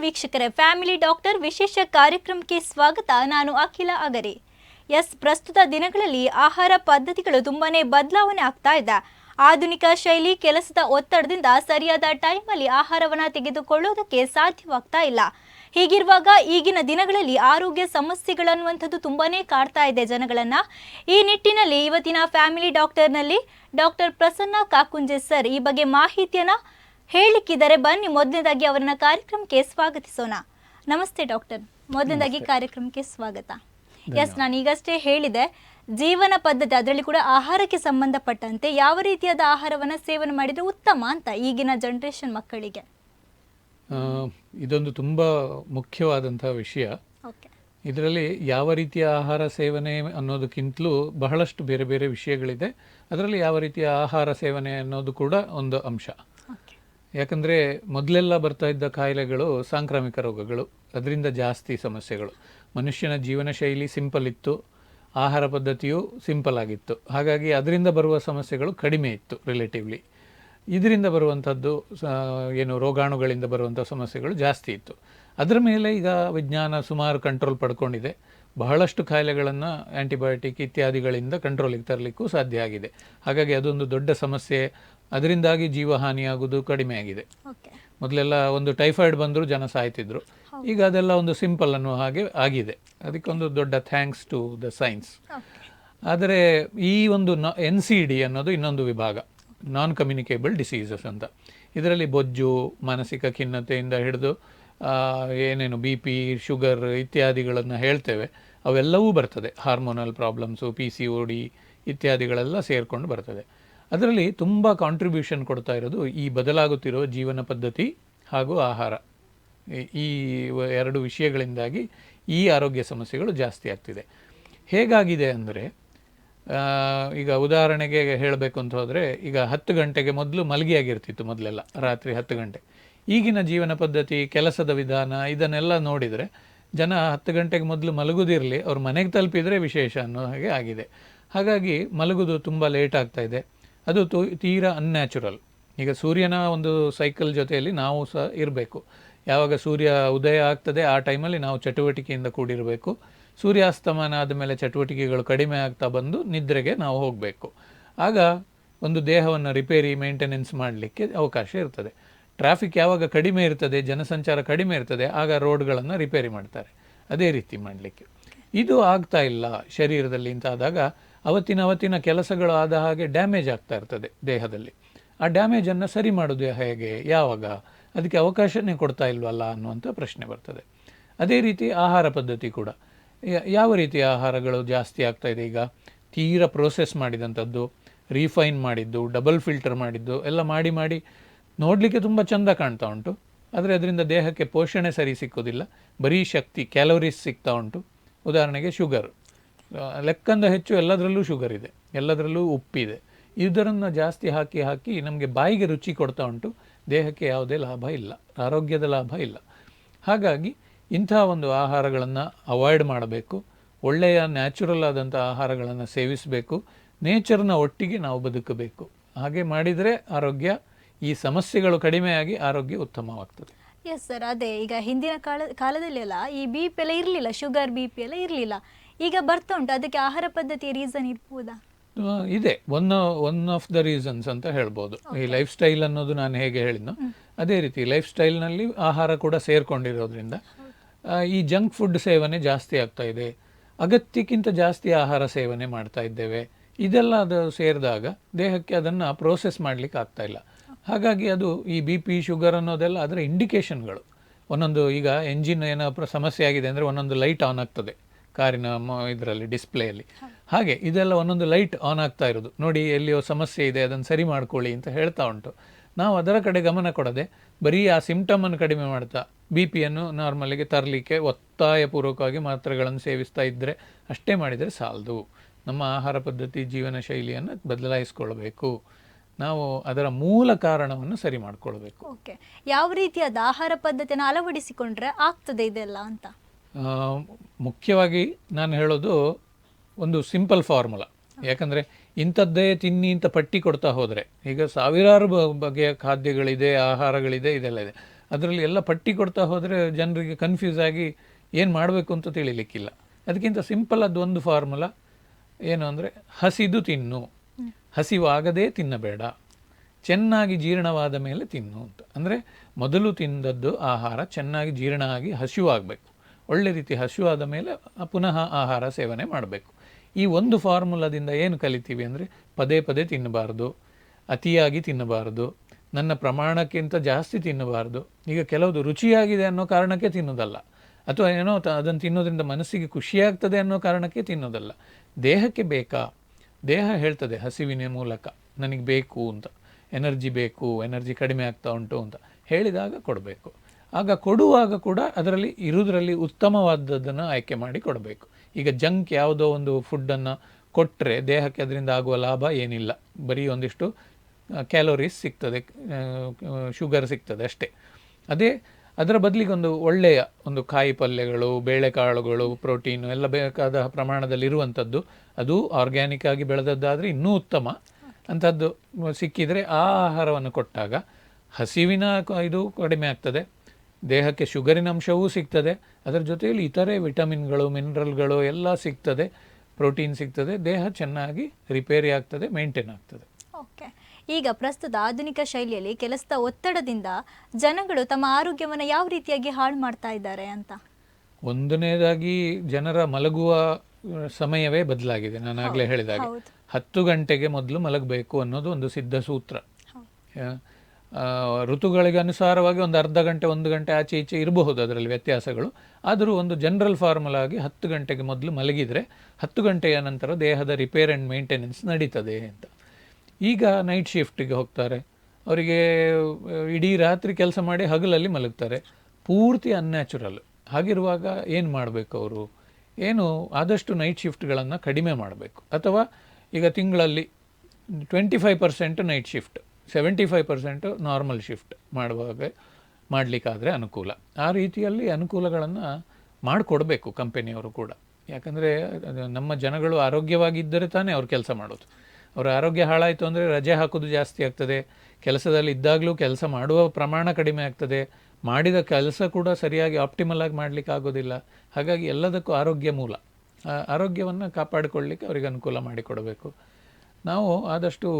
ವೀಕ್ಷಕರೇ, family doctor ವಿಶೇಷ ಕಾರ್ಯಕ್ರಮಕ್ಕೆ ಸ್ವಾಗತ. ನಾನು ಅಖಿಲ ಅಗರೆ. ಎಸ್, ಪ್ರಸ್ತುತ ದಿನಗಳಲ್ಲಿ ಆಹಾರ ಪದ್ಧತಿಗಳು ತುಂಬಾನೇ ಬದಲಾವಣೆ ಆಗ್ತಾ ಇದೆ. ಆಧುನಿಕ ಶೈಲಿ ಕೆಲಸದ ಒತ್ತಡದಿಂದ ಸರಿಯಾದ ಟೈಮಲ್ಲಿ ಆಹಾರವನ್ನು ತೆಗೆದುಕೊಳ್ಳೋದಕ್ಕೆ ಸಾಧ್ಯವಾಗ್ತಾ ಇಲ್ಲ. ಹೀಗಿರುವಾಗ ಈಗಿನ ದಿನಗಳಲ್ಲಿ ಆರೋಗ್ಯ ಸಮಸ್ಯೆಗಳನ್ನುವಂಥದ್ದು ತುಂಬಾನೇ ಕಾಡ್ತಾ ಇದೆ ಜನಗಳನ್ನ. ಈ ನಿಟ್ಟಿನಲ್ಲಿ ಇವತ್ತಿನ ಫ್ಯಾಮಿಲಿ ಡಾಕ್ಟರ್ನಲ್ಲಿ ಡಾಕ್ಟರ್ ಪ್ರಸನ್ನ ಕಾಕುಂಜೆ ಸರ್ ಈ ಬಗ್ಗೆ ಮಾಹಿತಿಯನ್ನ ಹೇಳಲಿಕ್ಕಿದ್ದಾರೆ ಬನ್ನಿ ಮೊದಲನೇದಾಗಿ ಅವರನ್ನ ಕಾರ್ಯಕ್ರಮಕ್ಕೆ ಸ್ವಾಗತಿಸೋಣ. ನಮಸ್ತೆ ಡಾಕ್ಟರ್. ಮೊದಲನೇದಾಗಿ ಕಾರ್ಯಕ್ರಮಕ್ಕೆ ಸ್ವಾಗತ. ಎಸ್ ನಾನು ಈಗಷ್ಟೇ ಹೇಳಿದೆ ಜೀವನ ಪದ್ಧತಿ ಅದರಲ್ಲಿ ಕೂಡ ಆಹಾರಕ್ಕೆ ಸಂಬಂಧಪಟ್ಟಂತೆ ಯಾವ ರೀತಿಯಾದ ಆಹಾರವನ್ನು ಸೇವನೆ ಮಾಡಿದರೆ ಉತ್ತಮ ಅಂತ ಈಗಿನ ಜನರೇಷನ್ ಮಕ್ಕಳಿಗೆ? ಇದೊಂದು ತುಂಬ ಮುಖ್ಯವಾದಂತಹ ವಿಷಯ. ಓಕೆ. ಇದರಲ್ಲಿ ಯಾವ ರೀತಿಯ ಆಹಾರ ಸೇವನೆ ಅನ್ನೋದಕ್ಕಿಂತಲೂ ಬಹಳಷ್ಟು ಬೇರೆ ಬೇರೆ ವಿಷಯಗಳಿದೆ. ಅದರಲ್ಲಿ ಯಾವ ರೀತಿಯ ಆಹಾರ ಸೇವನೆ ಅನ್ನೋದು ಕೂಡ ಒಂದು ಅಂಶ. ಯಾಕಂದರೆ ಮೊದಲೆಲ್ಲ ಬರ್ತಾ ಇದ್ದ ಕಾಯಿಲೆಗಳು ಸಾಂಕ್ರಾಮಿಕ ರೋಗಗಳು, ಅದರಿಂದ ಜಾಸ್ತಿ ಸಮಸ್ಯೆಗಳು. ಮನುಷ್ಯನ ಜೀವನ ಶೈಲಿ ಸಿಂಪಲ್ ಇತ್ತು, ಆಹಾರ ಪದ್ಧತಿಯು ಸಿಂಪಲ್ ಆಗಿತ್ತು. ಹಾಗಾಗಿ ಅದರಿಂದ ಬರುವ ಸಮಸ್ಯೆಗಳು ಕಡಿಮೆ ಇತ್ತು ರಿಲೇಟಿವ್ಲಿ ಇದರಿಂದ ಬರುವಂಥದ್ದು ಏನು ರೋಗಾಣುಗಳಿಂದ ಬರುವಂಥ ಸಮಸ್ಯೆಗಳು ಜಾಸ್ತಿ ಇತ್ತು. ಅದರ ಮೇಲೆ ಈಗ ವಿಜ್ಞಾನ ಸುಮಾರು ಕಂಟ್ರೋಲ್ ಪಡ್ಕೊಂಡಿದೆ. ಬಹಳಷ್ಟು ಕಾಯಿಲೆಗಳನ್ನು ಆ್ಯಂಟಿಬಯೋಟಿಕ್ ಇತ್ಯಾದಿಗಳಿಂದ ಕಂಟ್ರೋಲಿಗೆ ತರಲಿಕ್ಕೂ ಸಾಧ್ಯ ಆಗಿದೆ. ಹಾಗಾಗಿ ಅದೊಂದು ದೊಡ್ಡ ಸಮಸ್ಯೆ ಅದರಿಂದಾಗಿ ಜೀವಹಾನಿಯಾಗುವುದು ಕಡಿಮೆ ಆಗಿದೆ ಮೊದಲೆಲ್ಲ ಒಂದು ಟೈಫಾಯ್ಡ್ ಬಂದರೂ ಜನ ಸಾಯ್ತಿದ್ರು. ಈಗ ಅದೆಲ್ಲ ಒಂದು ಸಿಂಪಲ್ ಅನ್ನೋ ಹಾಗೆ ಆಗಿದೆ. ಅದಕ್ಕೊಂದು ದೊಡ್ಡ ಥ್ಯಾಂಕ್ಸ್ ಟು ದ ಸೈನ್ಸ್. ಆದರೆ ಈ ಒಂದು ಎನ್ ಸಿ ಡಿ ಅನ್ನೋದು ಇನ್ನೊಂದು ವಿಭಾಗ ನಾನ್ ಕಮ್ಯುನಿಕೇಬಲ್ ಡಿಸೀಸಸ್ ಅಂತ. ಇದರಲ್ಲಿ ಬೊಜ್ಜು ಮಾನಸಿಕ ಖಿನ್ನತೆಯಿಂದ ಹಿಡಿದು ಏನೇನು ಬಿ ಪಿ ಶುಗರ್ ಇತ್ಯಾದಿಗಳನ್ನು ಹೇಳ್ತೇವೆ ಅವೆಲ್ಲವೂ ಬರ್ತದೆ. Hormonal problems P C O D ಇತ್ಯಾದಿಗಳೆಲ್ಲ ಸೇರಿಕೊಂಡು ಬರ್ತದೆ. ಅದರಲ್ಲಿ ತುಂಬ ಕಾಂಟ್ರಿಬ್ಯೂಷನ್ ಕೊಡ್ತಾ ಇರೋದು ಈ ಬದಲಾಗುತ್ತಿರೋ ಜೀವನ ಪದ್ಧತಿ ಹಾಗೂ ಆಹಾರ. ಈ- ಎರಡು ವಿಷಯಗಳಿಂದಾಗಿ ಈ ಆರೋಗ್ಯ ಸಮಸ್ಯೆಗಳು ಜಾಸ್ತಿ ಆಗ್ತಿದೆ. ಹೇಗಾಗಿದೆ ಅಂದರೆ ಈಗ ಉದಾಹರಣೆಗೆ ಹೇಳಬೇಕು ಅಂತ ಹೋದರೆ, ಈಗ ಹತ್ತು ಗಂಟೆಗೆ ಮೊದಲು ಮಲಗಿಯಾಗಿರ್ತಿತ್ತು ಮೊದಲೆಲ್ಲ, ರಾತ್ರಿ ಹತ್ತು ಗಂಟೆ. ಈಗಿನ ಜೀವನ ಪದ್ಧತಿ, ಕೆಲಸದ ವಿಧಾನ, ಇದನ್ನೆಲ್ಲ ನೋಡಿದರೆ ಜನ ಹತ್ತು ಗಂಟೆಗೆ ಮೊದಲು ಮಲಗುದಿರಲಿ, ಅವ್ರು ಮನೆಗೆ ತಲುಪಿದರೆ ವಿಶೇಷ ಅನ್ನೋ ಹಾಗೆ ಆಗಿದೆ. ಹಾಗಾಗಿ ಮಲಗೋದು ತುಂಬ ಲೇಟ್ ಆಗ್ತಾ ಇದೆ. ಅದು ತು- ತೀರಾ ಅನ್ಯಾಚುರಲ್ ಈಗ ಸೂರ್ಯನ ಒಂದು ಸೈಕಲ್ ಜೊತೆಯಲ್ಲಿ ನಾವು ಸಹ ಇರಬೇಕು. ಯಾವಾಗ ಸೂರ್ಯ ಉದಯ ಆಗ್ತದೆ ಆ ಟೈಮಲ್ಲಿ ನಾವು ಚಟುವಟಿಕೆಯಿಂದ ಕೂಡಿರಬೇಕು. ಸೂರ್ಯಾಸ್ತಮಾನ ಆದಮೇಲೆ ಚಟುವಟಿಕೆಗಳು ಕಡಿಮೆ ಆಗ್ತಾ ಬಂದು ನಿದ್ರೆಗೆ ನಾವು ಹೋಗಬೇಕು. ಆಗ ಒಂದು ದೇಹವನ್ನು ರಿಪೇರಿ ಮೇಂಟೆನೆನ್ಸ್ ಮಾಡಲಿಕ್ಕೆ ಅವಕಾಶ ಇರ್ತದೆ. ಟ್ರಾಫಿಕ್ ಯಾವಾಗ ಕಡಿಮೆ ಇರ್ತದೆ, ಜನಸಂಚಾರ ಕಡಿಮೆ ಇರ್ತದೆ, ಆಗ ರೋಡ್ಗಳನ್ನು ರಿಪೇರಿ ಮಾಡ್ತಾರೆ. ಅದೇ ರೀತಿ ಮಾಡಲಿಕ್ಕೆ. ಇದು ಆಗ್ತಾ ಇಲ್ಲ ಶರೀರದಲ್ಲಿ ಇಂತಾದಾಗ ಅವತ್ತಿನ ಅವತ್ತಿನ ಕೆಲಸಗಳು ಆದ ಹಾಗೆ ಡ್ಯಾಮೇಜ್ ಆಗ್ತಾ ಇರ್ತದೆ ದೇಹದಲ್ಲಿ. ಆ ಡ್ಯಾಮೇಜನ್ನು ಸರಿ ಮಾಡೋದು ಹೇಗೆ? ಯಾವಾಗ? ಅದಕ್ಕೆ ಅವಕಾಶನೇ ಕೊಡ್ತಾ ಇಲ್ವಲ್ಲ ಅನ್ನುವಂಥ ಪ್ರಶ್ನೆ ಬರ್ತದೆ. ಅದೇ ರೀತಿ ಆಹಾರ ಪದ್ಧತಿ ಕೂಡ. ಯಾವ ರೀತಿಯ ಆಹಾರಗಳು ಜಾಸ್ತಿ ಆಗ್ತಾ ಇದೆ ಈಗ? ತೀರ ಪ್ರೋಸೆಸ್ ಮಾಡಿದಂಥದ್ದು ರೀಫೈನ್ ಮಾಡಿದ್ದು ಡಬಲ್ ಫಿಲ್ಟರ್ ಮಾಡಿದ್ದು, ಎಲ್ಲ ಮಾಡಿ ಮಾಡಿ ನೋಡಲಿಕ್ಕೆ ತುಂಬ ಚಂದ ಕಾಣ್ತಾ ಉಂಟು. ಆದರೆ ಅದರಿಂದ ದೇಹಕ್ಕೆ ಪೋಷಣೆ ಸರಿ ಸಿಕ್ಕೋದಿಲ್ಲ. ಬರೀ ಶಕ್ತಿ ಕ್ಯಾಲೋರೀಸ್ ಸಿಗ್ತಾ ಉಂಟು. ಉದಾಹರಣೆಗೆ ಶುಗರ್ ಲೆಕ್ಕಂದ ಹೆಚ್ಚು ಎಲ್ಲದರಲ್ಲೂ ಶುಗರ್ ಇದೆ, ಎಲ್ಲದರಲ್ಲೂ ಉಪ್ಪಿದೆ. ಇದರನ್ನು ಜಾಸ್ತಿ ಹಾಕಿ ಹಾಕಿ ನಮಗೆ ಬಾಯಿಗೆ ರುಚಿ ಕೊಡ್ತಾ ಉಂಟು, ದೇಹಕ್ಕೆ ಯಾವುದೇ ಲಾಭ ಇಲ್ಲ, ಆರೋಗ್ಯದ ಲಾಭ ಇಲ್ಲ. ಹಾಗಾಗಿ ಇಂಥ ಒಂದು ಆಹಾರಗಳನ್ನು ಅವಾಯ್ಡ್ ಮಾಡಬೇಕು, ಒಳ್ಳೆಯ ನ್ಯಾಚುರಲ್ ಆದಂಥ ಆಹಾರಗಳನ್ನು ಸೇವಿಸಬೇಕು ನೇಚರ್ನ ಒಟ್ಟಿಗೆ ನಾವು ಬದುಕಬೇಕು. ಹಾಗೆ ಮಾಡಿದರೆ ಆರೋಗ್ಯ, ಈ ಸಮಸ್ಯೆಗಳು ಕಡಿಮೆಯಾಗಿ ಆರೋಗ್ಯ ಉತ್ತಮವಾಗ್ತದೆ. ಎಸ್ ಸರ್ ಅದೇ, ಈಗ ಹಿಂದಿನ ಕಾಲ ಕಾಲದಲ್ಲಿ ಎಲ್ಲ ಈ ಬಿ ಪಿ ಎಲ್ಲ ಇರಲಿಲ್ಲ ಶುಗರ್ ಬಿ ಪಿ ಎಲ್ಲ ಇರಲಿಲ್ಲ. ಈಗ ಬರ್ತಾ ಉಂಟು ಅದಕ್ಕೆ ಆಹಾರ ಪದ್ಧತಿಯ ರೀಸನ್ ಇರ್ಬೋದಾ? ಇದೆ. One one of the reasons ಅಂತ ಹೇಳ್ಬೋದು. ಈ ಲೈಫ್ ಸ್ಟೈಲ್ ಅನ್ನೋದು ನಾನು ಹೇಗೆ ಹೇಳಿದ್ನೋ ಅದೇ ರೀತಿ ಲೈಫ್ ಸ್ಟೈಲ್ನಲ್ಲಿ ಆಹಾರ ಕೂಡ ಸೇರ್ಕೊಂಡಿರೋದ್ರಿಂದ ಈ ಜಂಕ್ ಫುಡ್ ಸೇವನೆ ಜಾಸ್ತಿ ಆಗ್ತಾ ಇದೆ. ಅಗತ್ಯಕ್ಕಿಂತ ಜಾಸ್ತಿ ಆಹಾರ ಸೇವನೆ ಮಾಡ್ತಾ ಇದ್ದೇವೆ. ಇದೆಲ್ಲ ಅದು ಸೇರಿದಾಗ ದೇಹಕ್ಕೆ ಅದನ್ನು ಪ್ರೋಸೆಸ್ ಮಾಡಲಿಕ್ಕೆ ಆಗ್ತಾ ಇಲ್ಲ. ಹಾಗಾಗಿ ಅದು ಈ ಬಿ ಪಿ ಶುಗರ್ ಅನ್ನೋದೆಲ್ಲ ಅದರ ಇಂಡಿಕೇಷನ್ಗಳು ಒಂದೊಂದು ಈಗ ಎಂಜಿನ್ ಏನೋ ಸಮಸ್ಯೆ ಆಗಿದೆ ಅಂದರೆ ಒಂದೊಂದು ಲೈಟ್ ಆನ್ ಆಗ್ತದೆ. ಕಾರಿನ ಇದರಲ್ಲಿ ಡಿಸ್ಪ್ಲೇಯಲ್ಲಿ ಹಾಗೆ ಇದೆಲ್ಲ ಒಂದೊಂದು ಲೈಟ್ ಆನ್ ಆಗ್ತಾ ಇರೋದು. ನೋಡಿ ಎಲ್ಲಿಯೋ ಸಮಸ್ಯೆ ಇದೆ ಅದನ್ನು ಸರಿ ಮಾಡ್ಕೊಳ್ಳಿ ಅಂತ ಹೇಳ್ತಾ ಉಂಟು. ನಾವು ಅದರ ಕಡೆ ಗಮನ ಕೊಡದೆ ಬರೀ ಆ ಸಿಮ್ಟಮನ್ನು ಕಡಿಮೆ ಮಾಡ್ತಾ ಬಿ ಪಿಯನ್ನು ನಾರ್ಮಲಿಗೆ ತರಲಿಕ್ಕೆ ಒತ್ತಾಯಪೂರ್ವಕವಾಗಿ ಮಾತ್ರೆಗಳನ್ನು ಸೇವಿಸ್ತಾ ಇದ್ದರೆ ಅಷ್ಟೇ ಮಾಡಿದರೆ ಸಾಲದು. ನಮ್ಮ ಆಹಾರ ಪದ್ಧತಿ ಜೀವನ ಶೈಲಿಯನ್ನು ಬದಲಾಯಿಸ್ಕೊಳ್ಬೇಕು. ನಾವು ಅದರ ಮೂಲ ಕಾರಣವನ್ನು ಸರಿ ಮಾಡಿಕೊಳ್ಬೇಕು. ಓಕೆ ಯಾವ ರೀತಿಯಾದ ಆಹಾರ ಪದ್ಧತಿಯನ್ನು ಅಳವಡಿಸಿಕೊಂಡ್ರೆ ಆಗ್ತದೆ ಇದೆಲ್ಲ ಅಂತ? ಮುಖ್ಯವಾಗಿ ನಾನು ಹೇಳೋದು ಒಂದು ಸಿಂಪಲ್ ಫಾರ್ಮುಲಾ. ಯಾಕಂದರೆ ಇಂಥದ್ದೇ ತಿನ್ನಿ ಅಂತ ಪಟ್ಟಿ ಕೊಡ್ತಾ ಹೋದರೆ, ಈಗ ಸಾವಿರಾರು ಬಗೆಯ ಖಾದ್ಯಗಳಿದೆ, ಆಹಾರಗಳಿದೆ, ಇದೆಲ್ಲ ಇದೆ. ಅದರಲ್ಲಿ ಎಲ್ಲ ಪಟ್ಟಿ ಕೊಡ್ತಾ ಹೋದರೆ ಜನರಿಗೆ ಕನ್ಫ್ಯೂಸ್ ಆಗಿ ಏನು ಮಾಡಬೇಕು ಅಂತ ತಿಳಿಲಿಕ್ಕಿಲ್ಲ. ಅದಕ್ಕಿಂತ ಸಿಂಪಲ್ ಅದು ಒಂದು ಫಾರ್ಮುಲಾ, ಏನು ಅಂದರೆ ಹಸಿದು ತಿನ್ನು. ಹಸಿವಾಗದೇ ತಿನ್ನಬೇಡ. ಚೆನ್ನಾಗಿ ಜೀರ್ಣವಾದ ಮೇಲೆ ತಿನ್ನು ಅಂತ. ಅಂದರೆ ಮೊದಲು ತಿಂದದ್ದು ಆಹಾರ ಚೆನ್ನಾಗಿ ಜೀರ್ಣ ಆಗಿ ಹಸಿವಾಗಬೇಕು. ಒಳ್ಳೆ ರೀತಿ ಹಸಿವಾದ ಮೇಲೆ ಪುನಃ ಆಹಾರ ಸೇವನೆ ಮಾಡಬೇಕು. ಈ ಒಂದು ಫಾರ್ಮುಲಾದಿಂದ ಏನು ಕಲಿತೀವಿ ಅಂದರೆ ಪದೇ ಪದೇ ತಿನ್ನಬಾರ್ದು, ಅತಿಯಾಗಿ ತಿನ್ನಬಾರ್ದು, ನನ್ನ ಪ್ರಮಾಣಕ್ಕಿಂತ ಜಾಸ್ತಿ ತಿನ್ನಬಾರ್ದು. ಈಗ ಕೆಲವು ರುಚಿಯಾಗಿದೆ ಅನ್ನೋ ಕಾರಣಕ್ಕೆ ತಿನ್ನೋದಲ್ಲ, ಅಥವಾ ಏನೋ ಅದನ್ನು ತಿನ್ನೋದ್ರಿಂದ ಮನಸ್ಸಿಗೆ ಖುಷಿಯಾಗ್ತದೆ ಅನ್ನೋ ಕಾರಣಕ್ಕೆ ತಿನ್ನೋದಲ್ಲ. ದೇಹಕ್ಕೆ ಬೇಕಾ? ದೇಹ ಹೇಳ್ತದೆ ಹಸಿವಿನ ಮೂಲಕ, ನನಗೆ ಬೇಕು ಅಂತ, ಎನರ್ಜಿ ಬೇಕು, ಎನರ್ಜಿ ಕಡಿಮೆ ಆಗ್ತಾ ಉಂಟು ಅಂತ ಹೇಳಿದಾಗ ಕೊಡಬೇಕು. ಆಗ ಕೊಡುವಾಗ ಕೂಡ ಅದರಲ್ಲಿ ಇರುವುದರಲ್ಲಿ ಉತ್ತಮವಾದದ್ದನ್ನು ಆಯ್ಕೆ ಮಾಡಿ ಕೊಡಬೇಕು. ಈಗ ಜಂಕ್ ಯಾವುದೋ ಒಂದು ಫುಡ್ಡನ್ನು ಕೊಟ್ಟರೆ ದೇಹಕ್ಕೆ ಅದರಿಂದ ಆಗುವ ಲಾಭ ಏನಿಲ್ಲ. ಬರೀ ಒಂದಿಷ್ಟು ಕ್ಯಾಲೋರೀಸ್ ಸಿಗ್ತದೆ ಶುಗರ್ ಸಿಗ್ತದೆ ಅಷ್ಟೇ. ಅದೇ ಅದರ ಬದಲಿಗೆ ಒಂದು ಒಳ್ಳೆಯ ಒಂದು ಕಾಯಿ ಪಲ್ಯಗಳು, ಬೇಳೆಕಾಳುಗಳು, ಪ್ರೋಟೀನು ಎಲ್ಲ ಬೇಕಾದ ಪ್ರಮಾಣದಲ್ಲಿ ಇರುವಂಥದ್ದು ಅದು ಆರ್ಗ್ಯಾನಿಕ್ ಆಗಿ ಬೆಳೆದದ್ದಾದರೆ ಇನ್ನೂ ಉತ್ತಮ. ಅಂಥದ್ದು ಸಿಕ್ಕಿದರೆ ಆ ಆಹಾರವನ್ನು ಕೊಟ್ಟಾಗ ಹಸಿವಿನ ಇದು ಕಡಿಮೆ ಆಗ್ತದೆ. ದೇಹಕ್ಕೆ ಶುಗರಿನ ಅಂಶವೂ ಸಿಗ್ತದೆ. ಅದರ ಜೊತೆಯಲ್ಲಿ ಇತರೆ ವಿಟಮಿನ್ಗಳು ಮಿನರಲ್ಗಳು ಎಲ್ಲ ಸಿಗ್ತದೆ. ಪ್ರೋಟೀನ್ ಸಿಗ್ತದೆ. ದೇಹ ಚೆನ್ನಾಗಿ ರಿಪೇರಿ ಆಗ್ತದೆ ಮೇಂಟೈನ್ ಆಗ್ತದೆ. ಓಕೆ. ಈಗ ಪ್ರಸ್ತುತ ಆಧುನಿಕ ಶೈಲಿಯಲ್ಲಿ ಕೆಲಸದ ಒತ್ತಡದಿಂದ ಜನಗಳು ತಮ್ಮ ಆರೋಗ್ಯವನ್ನು ಯಾವ ರೀತಿಯಾಗಿ ಹಾಳು ಮಾಡ್ತಾ ಇದ್ದಾರೆ ಅಂತ? ಒಂದನೇದಾಗಿ ಜನರ ಮಲಗುವ ಸಮಯವೇ ಬದಲಾಗಿದೆ. ನಾನು ಆಗಲೇ ಹೇಳಿದಾಗೆ. ಹತ್ತು ಗಂಟೆಗೆ ಮೊದಲು ಮಲಗಬೇಕು ಅನ್ನೋದು ಒಂದು ಸಿದ್ಧ ಸೂತ್ರ. ಋತುಗಳಿಗೆ ಅನುಸಾರವಾಗಿ ಒಂದು ಅರ್ಧ ಗಂಟೆ, ಒಂದು ಗಂಟೆ ಆಚೆ ಈಚೆ ಇರಬಹುದು ಅದರಲ್ಲಿ ವ್ಯತ್ಯಾಸಗಳು. ಆದರೂ ಒಂದು ಜನರಲ್ ಫಾರ್ಮುಲಾ ಆಗಿ ಹತ್ತು ಗಂಟೆಗೆ ಮೊದಲು ಮಲಗಿದರೆ ಹತ್ತು ಗಂಟೆಯ ನಂತರ ದೇಹದ ರಿಪೇರ್ ಆ್ಯಂಡ್ ಮೇಂಟೆನೆನ್ಸ್ ನಡೀತದೆ ಅಂತ. ಈಗ ನೈಟ್ ಶಿಫ್ಟಿಗೆ ಹೋಗ್ತಾರೆ. ಅವರಿಗೆ ಇಡೀ ರಾತ್ರಿ ಕೆಲಸ ಮಾಡಿ ಹಗಲಲ್ಲಿ ಮಲಗ್ತಾರೆ. ಪೂರ್ತಿ ಅನ್ಯಾಚುರಲ್ ಹಾಗಿರುವಾಗ ಏನು ಮಾಡಬೇಕು ಅವರು? ಏನು, ಆದಷ್ಟು ನೈಟ್ ಶಿಫ್ಟ್ಗಳನ್ನು ಕಡಿಮೆ ಮಾಡಬೇಕು. ಅಥವಾ ಈಗ ತಿಂಗಳಲ್ಲಿ twenty five percent night shift seventy five percent normal shift ಮಾಡುವಾಗ, ಮಾಡಲಿಕ್ಕಾದರೆ ಅನುಕೂಲ. ಆ ರೀತಿಯಲ್ಲಿ ಅನುಕೂಲಗಳನ್ನು ಮಾಡಿಕೊಡಬೇಕು ಕಂಪೆನಿಯವರು ಕೂಡ. ಯಾಕಂದರೆ ನಮ್ಮ ಜನಗಳು ಆರೋಗ್ಯವಾಗಿದ್ದರೆ ತಾನೇ ಅವ್ರು ಕೆಲಸ ಮಾಡೋದು. ಅವರ ಆರೋಗ್ಯ ಹಾಳಾಯಿತು ಅಂದರೆ ರಜೆ ಹಾಕೋದು ಜಾಸ್ತಿ ಆಗ್ತದೆ. ಕೆಲಸದಲ್ಲಿ ಇದ್ದಾಗಲೂ ಕೆಲಸ ಮಾಡುವ ಪ್ರಮಾಣ ಕಡಿಮೆ ಆಗ್ತದೆ. ಮಾಡಿದ ಕೆಲಸ ಕೂಡ ಸರಿಯಾಗಿ ಆಪ್ಟಿಮಲ್ ಆಗಿ ಮಾಡಲಿಕ್ಕೆ ಆಗೋದಿಲ್ಲ. ಹಾಗಾಗಿ ಎಲ್ಲದಕ್ಕೂ ಆರೋಗ್ಯ ಮೂಲ. ಆರೋಗ್ಯವನ್ನು ಕಾಪಾಡಿಕೊಳ್ಳಿಕ್ಕೆ ಅವರಿಗೆ ಅನುಕೂಲ ಮಾಡಿಕೊಡಬೇಕು. ನಾವು ಆದಷ್ಟು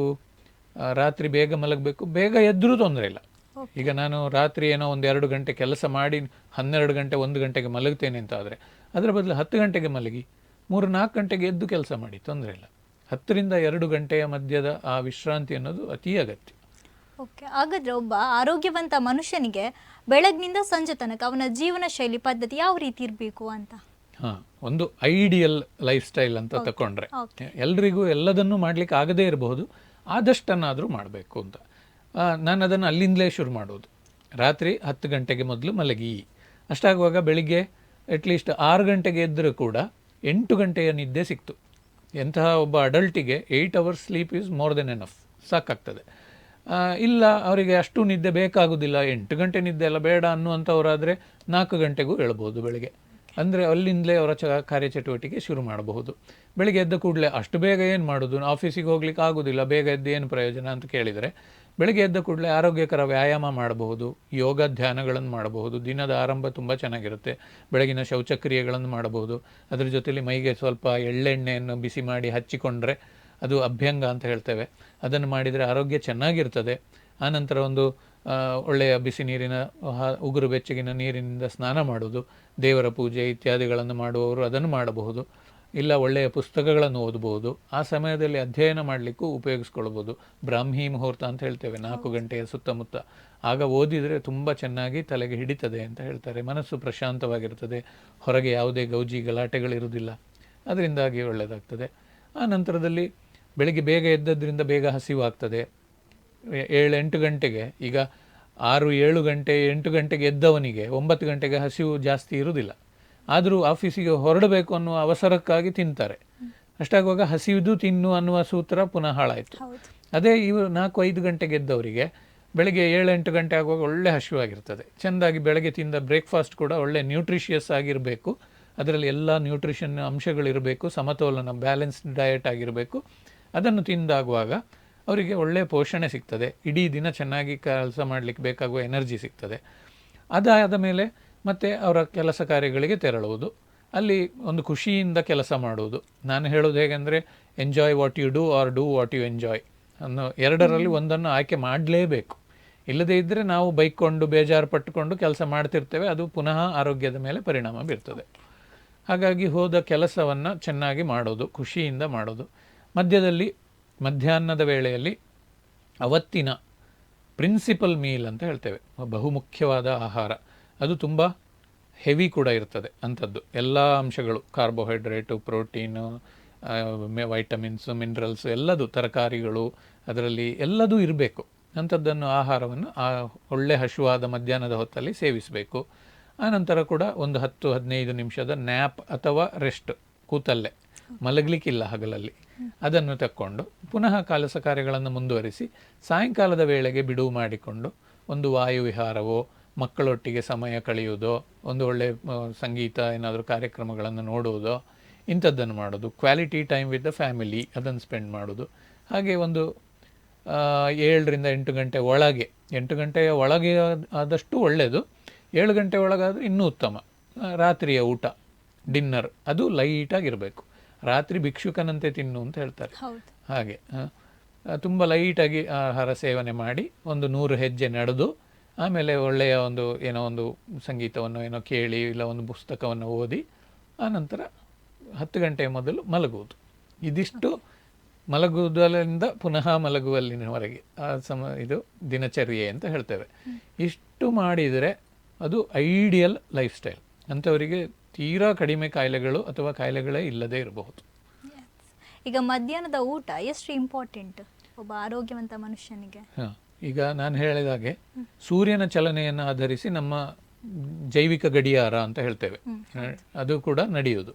ರಾತ್ರಿ ಬೇಗ ಮಲಗಬೇಕು. ಬೇಗ ಎದ್ದರೂ ತೊಂದರೆ ಇಲ್ಲ. ಈಗ ನಾನು ರಾತ್ರಿ ಏನೋ ಒಂದು ಎರಡು ಗಂಟೆ ಕೆಲಸ ಮಾಡಿ ಹನ್ನೆರಡು ಗಂಟೆ ಒಂದು ಗಂಟೆಗೆ ಮಲಗ್ತೇನೆ ಅಂತ ಆದರೆ ಅದರ ಬದಲು ಹತ್ತು ಗಂಟೆಗೆ ಮಲಗಿ ಮೂರು ನಾಲ್ಕು ಗಂಟೆಗೆ ಎದ್ದು ಕೆಲಸ ಮಾಡಿ ತೊಂದರೆ ಇಲ್ಲ. ಹತ್ತರಿಂದ ಎರಡು ಗಂಟೆಯ ಮಧ್ಯದ ಆ ವಿಶ್ರಾಂತಿ ಅನ್ನೋದು ಅತಿ ಅಗತ್ಯ. ಓಕೆ ಹಾಗಾದ್ರೆ ಒಬ್ಬ ಆರೋಗ್ಯವಂತ ಮನುಷ್ಯನಿಗೆ ಬೆಳಗ್ನಿಂದ ಸಂಜೆ ತನಕ ಅವನ ಜೀವನ ಶೈಲಿ ಪದ್ಧತಿ ಯಾವ ರೀತಿ ಇರಬೇಕು ಅಂತ? ಹಾ ಒಂದು ಐಡಿಯಲ್ ಲೈಫ್ ಸ್ಟೈಲ್ ಅಂತ ತಕೊಂಡ್ರೆ. ಎಲ್ರಿಗೂ ಎಲ್ಲದನ್ನೂ ಮಾಡ್ಲಿಕ್ಕೆ ಆಗದೇ ಇರಬಹುದು. ಆದಷ್ಟನ್ನಾದರೂ ಮಾಡಬೇಕು ಅಂತ. ನಾನು ಅದನ್ನು ಅಲ್ಲಿಂದಲೇ ಶುರು ಮಾಡೋದು. ರಾತ್ರಿ ಹತ್ತು ಗಂಟೆಗೆ ಮೊದಲು ಮಲಗಿ. ಅಷ್ಟಾಗುವಾಗ ಬೆಳಿಗ್ಗೆ ಅಟ್ಲೀಸ್ಟ್ ಆರು ಗಂಟೆಗೆ ಎದ್ದರೂ ಕೂಡ ಎಂಟು ಗಂಟೆಯ ನಿದ್ದೆ ಸಿಕ್ತು. ಎಂತಹ ಒಬ್ಬ ಅಡಲ್ಟಿಗೆ eight hours sleep is more than enough ಸಾಕಾಗ್ತದೆ. ಇಲ್ಲ, ಅವರಿಗೆ ಅಷ್ಟು ನಿದ್ದೆ ಬೇಕಾಗೋದಿಲ್ಲ. ಎಂಟು ಗಂಟೆ ನಿದ್ದೆ ಎಲ್ಲ ಬೇಡ ಅನ್ನುವಂಥವರಾದರೆ ನಾಲ್ಕು ಗಂಟೆಗೂ ಹೇಳ್ಬೋದು ಬೆಳಿಗ್ಗೆ. ಅಂದರೆ ಅಲ್ಲಿಂದಲೇ ಅವರ ಚ, ಕಾರ್ಯಚಟುವಟಿಕೆ ಶುರು ಮಾಡಬಹುದು. ಬೆಳಿಗ್ಗೆ ಎದ್ದ ಕೂಡಲೇ ಅಷ್ಟು ಬೇಗ ಏನು ಮಾಡೋದು? ಆಫೀಸಿಗೆ ಹೋಗ್ಲಿಕ್ಕೆ ಆಗೋದಿಲ್ಲ, ಬೇಗ ಎದ್ದು ಏನು ಪ್ರಯೋಜನ ಅಂತ ಕೇಳಿದರೆ. ಬೆಳಿಗ್ಗೆ ಎದ್ದ ಕೂಡಲೇ ಆರೋಗ್ಯಕರ ವ್ಯಾಯಾಮ ಮಾಡಬಹುದು, ಯೋಗ ಧ್ಯಾನಗಳನ್ನು ಮಾಡಬಹುದು, ದಿನದ ಆರಂಭ ತುಂಬ ಚೆನ್ನಾಗಿರುತ್ತೆ. ಬೆಳಗಿನ ಶೌಚಕ್ರಿಯೆಗಳನ್ನು ಮಾಡಬಹುದು. ಅದರ ಜೊತೆಯಲ್ಲಿ ಮೈಗೆ ಸ್ವಲ್ಪ ಎಳ್ಳೆಣ್ಣೆಯನ್ನು ಬಿಸಿ ಮಾಡಿ ಹಚ್ಚಿಕೊಂಡ್ರೆ ಅದು ಅಭ್ಯಂಗ ಅಂತ ಹೇಳ್ತೇವೆ. ಅದನ್ನು ಮಾಡಿದರೆ ಆರೋಗ್ಯ ಚೆನ್ನಾಗಿರ್ತದೆ. ಆನಂತರ ಒಂದು ಒಳ್ಳೆಯ ಬಿಸಿ ನೀರಿನ ಉಗುರು ಬೆಚ್ಚಗಿನ ನೀರಿನಿಂದ ಸ್ನಾನ ಮಾಡುವುದು ದೇವರ ಪೂಜೆ ಇತ್ಯಾದಿಗಳನ್ನು ಮಾಡುವವರು ಅದನ್ನು ಮಾಡಬಹುದು ಇಲ್ಲ ಒಳ್ಳೆಯ ಪುಸ್ತಕಗಳನ್ನು ಓದಬಹುದು. ಆ ಸಮಯದಲ್ಲಿ ಅಧ್ಯಯನ ಮಾಡಲಿಕ್ಕೂ ಉಪಯೋಗಿಸ್ಕೊಳ್ಬೋದು ಬ್ರಾಹ್ಮಿ ಮುಹೂರ್ತ ಅಂತ ಹೇಳ್ತೇವೆ ನಾಲ್ಕು ಗಂಟೆಯ ಸುತ್ತಮುತ್ತ. ಆಗ ಓದಿದರೆ ತುಂಬ ಚೆನ್ನಾಗಿ ತಲೆಗೆ ಹಿಡಿತದೆ ಅಂತ ಹೇಳ್ತಾರೆ. ಮನಸ್ಸು ಪ್ರಶಾಂತವಾಗಿರ್ತದೆ. ಹೊರಗೆ ಯಾವುದೇ ಗೌಜಿ ಗಲಾಟೆಗಳಿರುವುದಿಲ್ಲ ಅದರಿಂದಾಗಿ ಒಳ್ಳೆಯದಾಗ್ತದೆ. ಆ ನಂತರದಲ್ಲಿ ಬೆಳಿಗ್ಗೆ ಬೇಗ ಎದ್ದದ್ರಿಂದ ಬೇಗ ಹಸಿವಾಗ್ತದೆ. ಏಳು ಎಂಟು ಗಂಟೆಗೆ ಈಗ ಆರು ಏಳು ಗಂಟೆ ಎಂಟು ಗಂಟೆಗೆ ಎದ್ದವನಿಗೆ ಒಂಬತ್ತು ಗಂಟೆಗೆ ಹಸಿವು ಜಾಸ್ತಿ ಇರುವುದಿಲ್ಲ. ಆದರೂ ಆಫೀಸಿಗೆ ಹೊರಡಬೇಕು ಅನ್ನುವ ಅವಸರಕ್ಕಾಗಿ ತಿಂತಾರೆ. ಅಷ್ಟಾಗುವಾಗ ಹಸಿವಿದು ತಿನ್ನು ಅನ್ನುವ ಸೂತ್ರ ಪುನಃ ಹಾಳಾಯಿತು. ಅದೇ ಇವರು ನಾಲ್ಕು ಐದು ಗಂಟೆಗೆ ಎದ್ದವರಿಗೆ ಬೆಳಗ್ಗೆ ಏಳು ಎಂಟು ಗಂಟೆ ಆಗುವಾಗ ಒಳ್ಳೆ ಹಸಿವಾಗಿರ್ತದೆ. ಚೆಂದಾಗಿ ಬೆಳಗ್ಗೆ ತಿಂದ ಬ್ರೇಕ್ಫಾಸ್ಟ್ ಕೂಡ ಒಳ್ಳೆ ನ್ಯೂಟ್ರಿಷಿಯಸ್ ಆಗಿರಬೇಕು. ಅದರಲ್ಲಿ ಎಲ್ಲ ನ್ಯೂಟ್ರಿಷನ್ ಅಂಶಗಳಿರಬೇಕು ಸಮತೋಲನ ಬ್ಯಾಲೆನ್ಸ್ಡ್ ಡಯಟ್ ಆಗಿರಬೇಕು. ಅದನ್ನು ತಿಂದಾಗುವಾಗ ಅವರಿಗೆ ಒಳ್ಳೆಯ ಪೋಷಣೆ ಸಿಗ್ತದೆ. ಇಡೀ ದಿನ ಚೆನ್ನಾಗಿ ಕೆಲಸ ಮಾಡಲಿಕ್ಕೆ ಬೇಕಾಗುವ ಎನರ್ಜಿ ಸಿಗ್ತದೆ. ಅದಾದ ಮೇಲೆ ಮತ್ತೆ ಅವರ ಕೆಲಸ ಕಾರ್ಯಗಳಿಗೆ ತೆರಳುವುದು. ಅಲ್ಲಿ ಒಂದು ಖುಷಿಯಿಂದ ಕೆಲಸ ಮಾಡುವುದು. ನಾನು ಹೇಳೋದು ಹೇಗೆಂದರೆ enjoy what you do or do what you enjoy ಅನ್ನೋ ಎರಡರಲ್ಲಿ ಒಂದನ್ನು ಆಯ್ಕೆ ಮಾಡಲೇಬೇಕು. ಇಲ್ಲದೇ ಇದ್ದರೆ ನಾವು ಬೈಕೊಂಡು ಬೇಜಾರು ಪಟ್ಟುಕೊಂಡು ಕೆಲಸ ಮಾಡ್ತಿರ್ತೇವೆ. ಅದು ಪುನಃ ಆರೋಗ್ಯದ ಮೇಲೆ ಪರಿಣಾಮ ಬೀರ್ತದೆ. ಹಾಗಾಗಿ ಹೋದ ಕೆಲಸವನ್ನು ಚೆನ್ನಾಗಿ ಮಾಡೋದು ಖುಷಿಯಿಂದ ಮಾಡೋದು ಮಧ್ಯದಲ್ಲಿ ಮಧ್ಯಾಹ್ನದ ವೇಳೆಯಲ್ಲಿ ಅವತ್ತಿನ ಪ್ರಿನ್ಸಿಪಲ್ ಮೀಲ್ ಅಂತ ಹೇಳ್ತೇವೆ. ಬಹುಮುಖ್ಯವಾದ ಆಹಾರ. ಅದು ತುಂಬ ಹೆವಿ ಕೂಡ ಇರ್ತದೆ ಅಂಥದ್ದು. ಎಲ್ಲ ಅಂಶಗಳು, ಕಾರ್ಬೋಹೈಡ್ರೇಟು, ಪ್ರೋಟೀನು ವೈಟಮಿನ್ಸು, ಮಿನರಲ್ಸ್, ಎಲ್ಲದು ತರಕಾರಿಗಳು, ಅದರಲ್ಲಿ ಎಲ್ಲದೂ ಇರಬೇಕು. ಅಂಥದ್ದನ್ನು ಆಹಾರವನ್ನು ಆ ಒಳ್ಳೆ ಹಸುವಾದ ಮಧ್ಯಾಹ್ನದ ಹೊತ್ತಲ್ಲಿ ಸೇವಿಸಬೇಕು. ಆನಂತರ ಕೂಡ ಒಂದು ಹತ್ತು, ಹದಿನೈದು ನಿಮಿಷದ ನ್ಯಾಪ್ ಅಥವಾ ರೆಸ್ಟ್, ಕೂತಲ್ಲೇ. ಮಲಗಲಿಕ್ಕಿಲ್ಲ ಹಗಲಲ್ಲಿ. ಅದನ್ನು ತಕ್ಕೊಂಡು ಪುನಃ ಕೆಲಸ ಕಾರ್ಯಗಳನ್ನು ಮುಂದುವರಿಸಿ ಸಾಯಂಕಾಲದ ವೇಳೆಗೆ ಬಿಡುವು ಮಾಡಿಕೊಂಡು ಒಂದು ವಾಯು ವಿಹಾರವೋ, ಮಕ್ಕಳೊಟ್ಟಿಗೆ ಸಮಯ ಕಳೆಯುವುದೋ, ಒಂದು ಒಳ್ಳೆ ಸಂಗೀತ ಏನಾದರೂ ಕಾರ್ಯಕ್ರಮಗಳನ್ನು ನೋಡುವುದೋ, ಇಂಥದ್ದನ್ನು ಮಾಡೋದು. Quality time with the family ಅದನ್ನು ಸ್ಪೆಂಡ್ ಮಾಡೋದು ಹಾಗೆ ಒಂದು ಏಳರಿಂದ ಎಂಟು ಗಂಟೆ ಒಳಗೆ, ಎಂಟು ಗಂಟೆಯ ಒಳಗೆ ಆದ್- ಆದಷ್ಟು ಒಳ್ಳೆಯದು. ಏಳು ಗಂಟೆ ಒಳಗಾದರೆ ಇನ್ನೂ ಉತ್ತಮ. ರಾತ್ರಿಯ ಊಟ ಡಿನ್ನರ್ ಅದು ಲೈಟಾಗಿರಬೇಕು ರಾತ್ರಿ ಭಿಕ್ಷುಕನಂತೆ ತಿನ್ನು ಅಂತ ಹೇಳ್ತಾರೆ. ಹಾಗೆ ತುಂಬ ಲೈಟಾಗಿ ಆಹಾರ ಸೇವನೆ ಮಾಡಿ ಒಂದು ನೂರು ಹೆಜ್ಜೆ ನಡೆದು ಆಮೇಲೆ ಒಳ್ಳೆಯ ಒಂದು ಏನೋ ಒಂದು ಸಂಗೀತವನ್ನು ಏನೋ ಕೇಳಿ ಇಲ್ಲ ಒಂದು ಪುಸ್ತಕವನ್ನು ಓದಿ ಆನಂತರ ಹತ್ತು ಗಂಟೆಯ ಮೊದಲು ಮಲಗುವುದು. ಇದಿಷ್ಟು ಮಲಗುವುದರಿಂದ ಪುನಃ ಮಲಗುವಲ್ಲಿನವರೆಗೆ ಆ ಸಮ ಇದು ದಿನಚರ್ಯೆ ಅಂತ ಹೇಳ್ತೇವೆ. ಇಷ್ಟು ಮಾಡಿದರೆ ಅದು ಐಡಿಯಲ್ ಲೈಫ್ ಸ್ಟೈಲ್. ಅಂಥವರಿಗೆ ತೀರಾ ಕಡಿಮೆ ಕಾಯಿಲೆಗಳು ಅಥವಾ ಕಾಯಿಲೆಗಳೇ ಇಲ್ಲದೇ ಇರಬಹುದು. ಈಗ ಮಧ್ಯಾಹ್ನದ ಊಟ ಎಷ್ಟು ಇಂಪಾರ್ಟೆಂಟ್ ಒಬ್ಬ ಆರೋಗ್ಯವಂತ ಮನುಷ್ಯನಿಗೆ? ಹ. ಈಗ ನಾನು ಹೇಳಿದಾಗೆ ಸೂರ್ಯನ ಚಲನೆಯನ್ನು ಆಧರಿಸಿ ನಮ್ಮ ಜೈವಿಕ ಗಡಿಯಾರ ಅಂತ ಹೇಳ್ತೇವೆ. ಅದು ಕೂಡ ನಡೆಯುವುದು.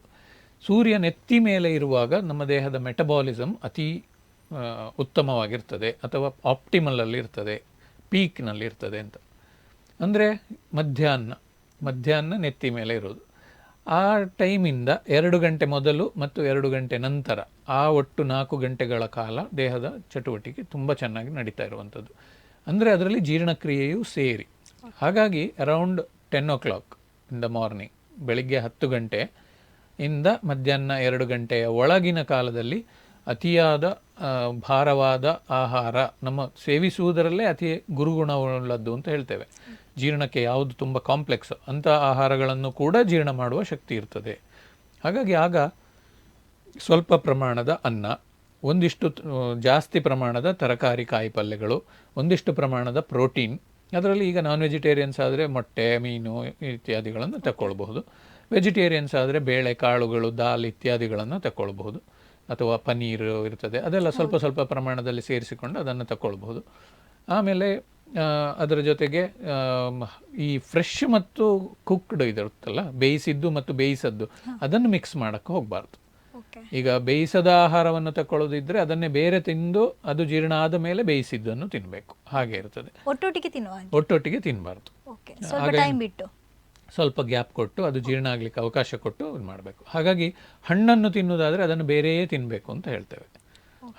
ಸೂರ್ಯ ನೆತ್ತಿ ಮೇಲೆ ಇರುವಾಗ ನಮ್ಮ ದೇಹದ ಮೆಟಬಾಲಿಸಮ್ ಅತಿ ಉತ್ತಮವಾಗಿರ್ತದೆ ಅಥವಾ ಆಪ್ಟಿಮಲಲ್ಲಿ ಇರ್ತದೆ ಪೀಕ್ನಲ್ಲಿ ಇರ್ತದೆ ಅಂತ. ಅಂದರೆ ಮಧ್ಯಾಹ್ನ ಮಧ್ಯಾಹ್ನ ನೆತ್ತಿ ಮೇಲೆ ಇರೋದು ಆ ಟೈಮಿಂದ ಎರಡು ಗಂಟೆ ಮೊದಲು ಮತ್ತು ಎರಡು ಗಂಟೆ ನಂತರ, ಆ ಒಟ್ಟು ನಾಲ್ಕು ಗಂಟೆಗಳ ಕಾಲ ದೇಹದ ಚಟುವಟಿಕೆ ತುಂಬ ಚೆನ್ನಾಗಿ ನಡೀತಾ ಇರುವಂಥದ್ದು. ಅಂದರೆ ಅದರಲ್ಲಿ ಜೀರ್ಣಕ್ರಿಯೆಯು ಸೇರಿ. ಹಾಗಾಗಿ around ten o'clock in the morning, ಬೆಳಿಗ್ಗೆ ಹತ್ತು ಗಂಟೆ ಇಂದ ಮಧ್ಯಾಹ್ನ ಎರಡು ಗಂಟೆಯ ಒಳಗಿನ ಕಾಲದಲ್ಲಿ ಅತಿಯಾದ ಭಾರವಾದ ಆಹಾರ ನಮ್ಮ ಸೇವಿಸುವುದರಲ್ಲೇ ಅತಿ ಗುರುಗುಣವುಳ್ಳದ್ದು ಅಂತ ಹೇಳ್ತೇವೆ. ಜೀರ್ಣಕ್ಕೆ ಯಾವುದು ತುಂಬ ಕಾಂಪ್ಲೆಕ್ಸ್ ಅಂಥ ಆಹಾರಗಳನ್ನು ಕೂಡ ಜೀರ್ಣ ಮಾಡುವ ಶಕ್ತಿ ಇರ್ತದೆ. ಹಾಗಾಗಿ ಆಗ ಸ್ವಲ್ಪ ಪ್ರಮಾಣದ ಅನ್ನ, ಒಂದಿಷ್ಟು ಜಾಸ್ತಿ ಪ್ರಮಾಣದ ತರಕಾರಿ, ಕಾಯಿ ಪಲ್ಯಗಳು, ಒಂದಿಷ್ಟು ಪ್ರಮಾಣದ ಪ್ರೋಟೀನ್, ಅದರಲ್ಲಿ ಈಗ ನಾನ್ ವೆಜಿಟೇರಿಯನ್ಸ್ ಆದರೆ ಮೊಟ್ಟೆ, ಮೀನು ಇತ್ಯಾದಿಗಳನ್ನು ತಗೊಳ್ಬಹುದು ವೆಜಿಟೇರಿಯನ್ಸ್ ಆದರೆ ಬೇಳೆ, ಕಾಳುಗಳು, ದಾಲ್ ಇತ್ಯಾದಿಗಳನ್ನು ತಗೊಳ್ಬಹುದು ಅಥವಾ ಪನ್ನೀರ್ ಇರ್ತದೆ ಅದೆಲ್ಲ ಸ್ವಲ್ಪ ಸ್ವಲ್ಪ ಪ್ರಮಾಣದಲ್ಲಿ ಸೇರಿಸಿಕೊಂಡು ಅದನ್ನು ತಗೊಳ್ಬಹುದು ಆಮೇಲೆ ಅದರ ಜೊತೆಗೆ ಈ ಫ್ರೆಶ್ ಮತ್ತು ಕುಕ್ಡ್ ಇದಿರುತ್ತಲ್ಲ ಬೇಯಿಸಿದ್ದು ಮತ್ತು ಬೇಯಿಸದ್ದು ಅದನ್ನು ಮಿಕ್ಸ್ ಮಾಡೋಕ್ಕೆ ಹೋಗಬಾರ್ದು. ಈಗ ಬೇಯಿಸದ ಆಹಾರವನ್ನು ತಕ್ಕೊಳ್ಳೋದಿದ್ರೆ ಅದನ್ನೇ ಬೇರೆ ತಿಂದು ಅದು ಜೀರ್ಣ ಆದ ಮೇಲೆ ಬೇಯಿಸಿದ್ದನ್ನು ತಿನ್ನಬೇಕು ಹಾಗೆ ಇರ್ತದೆ. ಒಟ್ಟೊಟ್ಟಿಗೆ ತಿನ್ನಬಾರ್ದು ಸ್ವಲ್ಪ ಗ್ಯಾಪ್ ಕೊಟ್ಟು ಅದು ಜೀರ್ಣ ಆಗಲಿಕ್ಕೆ ಅವಕಾಶ ಕೊಟ್ಟು ಇದು ಮಾಡಬೇಕು. ಹಾಗಾಗಿ ಹಣ್ಣನ್ನು ತಿನ್ನುವುದಾದರೆ ಅದನ್ನು ಬೇರೆಯೇ ತಿನ್ನಬೇಕು ಅಂತ ಹೇಳ್ತೇವೆ.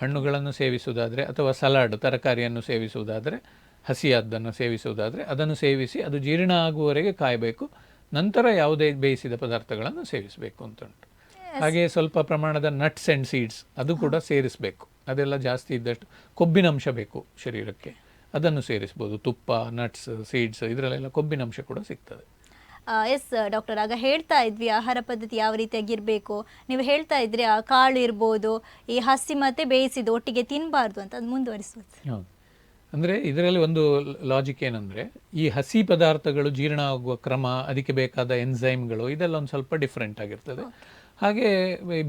ಹಣ್ಣುಗಳನ್ನು ಸೇವಿಸುವುದಾದರೆ ಅಥವಾ ಸಲಾಡ್ ತರಕಾರಿಯನ್ನು ಸೇವಿಸುವುದಾದರೆ ಹಸಿಯಾದ್ದನ್ನು ಸೇವಿಸುವುದಾದರೆ ಅದನ್ನು ಸೇವಿಸಿ ಅದು ಜೀರ್ಣ ಆಗುವವರೆಗೆ ಕಾಯಬೇಕು. ನಂತರ ಯಾವುದೇ ಬೇಯಿಸಿದ ಪದಾರ್ಥಗಳನ್ನು ಸೇವಿಸಬೇಕು ಅಂತ ಉಂಟು ಹಾಗೆ ಸ್ವಲ್ಪ ಪ್ರಮಾಣದ ನಟ್ಸ್ ಆ್ಯಂಡ್ ಸೀಡ್ಸ್ ಅದು ಕೂಡ ಸೇರಿಸಬೇಕು. ಅದೆಲ್ಲ ಜಾಸ್ತಿ ಇದ್ದಷ್ಟು ಕೊಬ್ಬಿನಂಶ ಬೇಕು ಶರೀರಕ್ಕೆ. ಅದನ್ನು ಸೇರಿಸ್ಬೋದು. ತುಪ್ಪ ನಟ್ಸ್ ಸೀಡ್ಸ್ ಇದರಲ್ಲೆಲ್ಲ ಕೊಬ್ಬಿನಂಶ ಕೂಡ ಸಿಗ್ತದೆ. ಎಸ್ ಡಾಕ್ಟರ್ ಆಗ ಹೇಳ್ತಾ ಇದ್ವಿ ಆಹಾರ ಪದ್ಧತಿ ಯಾವ ರೀತಿಯಾಗಿರಬೇಕು ನೀವು ಹೇಳ್ತಾ ಇದ್ರೆ ಆ ಕಾಳು ಇರ್ಬೋದು ಈ ಹಸಿ ಮತ್ತೆ ಬೇಯಿಸಿದ್ದು ಒಟ್ಟಿಗೆ ತಿನ್ನಬಾರ್ದು ಅಂತ ಅದು ಮುಂದುವರಿಸುವುದು. ಅಂದರೆ ಇದರಲ್ಲಿ ಒಂದು ಲಾಜಿಕ್ ಏನಂದರೆ ಈ ಹಸಿ ಪದಾರ್ಥಗಳು ಜೀರ್ಣ ಆಗುವ ಕ್ರಮ ಅದಕ್ಕೆ ಬೇಕಾದ ಎನ್ಸೈಮ್ಗಳು ಇದೆಲ್ಲ ಒಂದು ಸ್ವಲ್ಪ ಡಿಫ್ರೆಂಟ್ ಆಗಿರ್ತದೆ. ಹಾಗೆ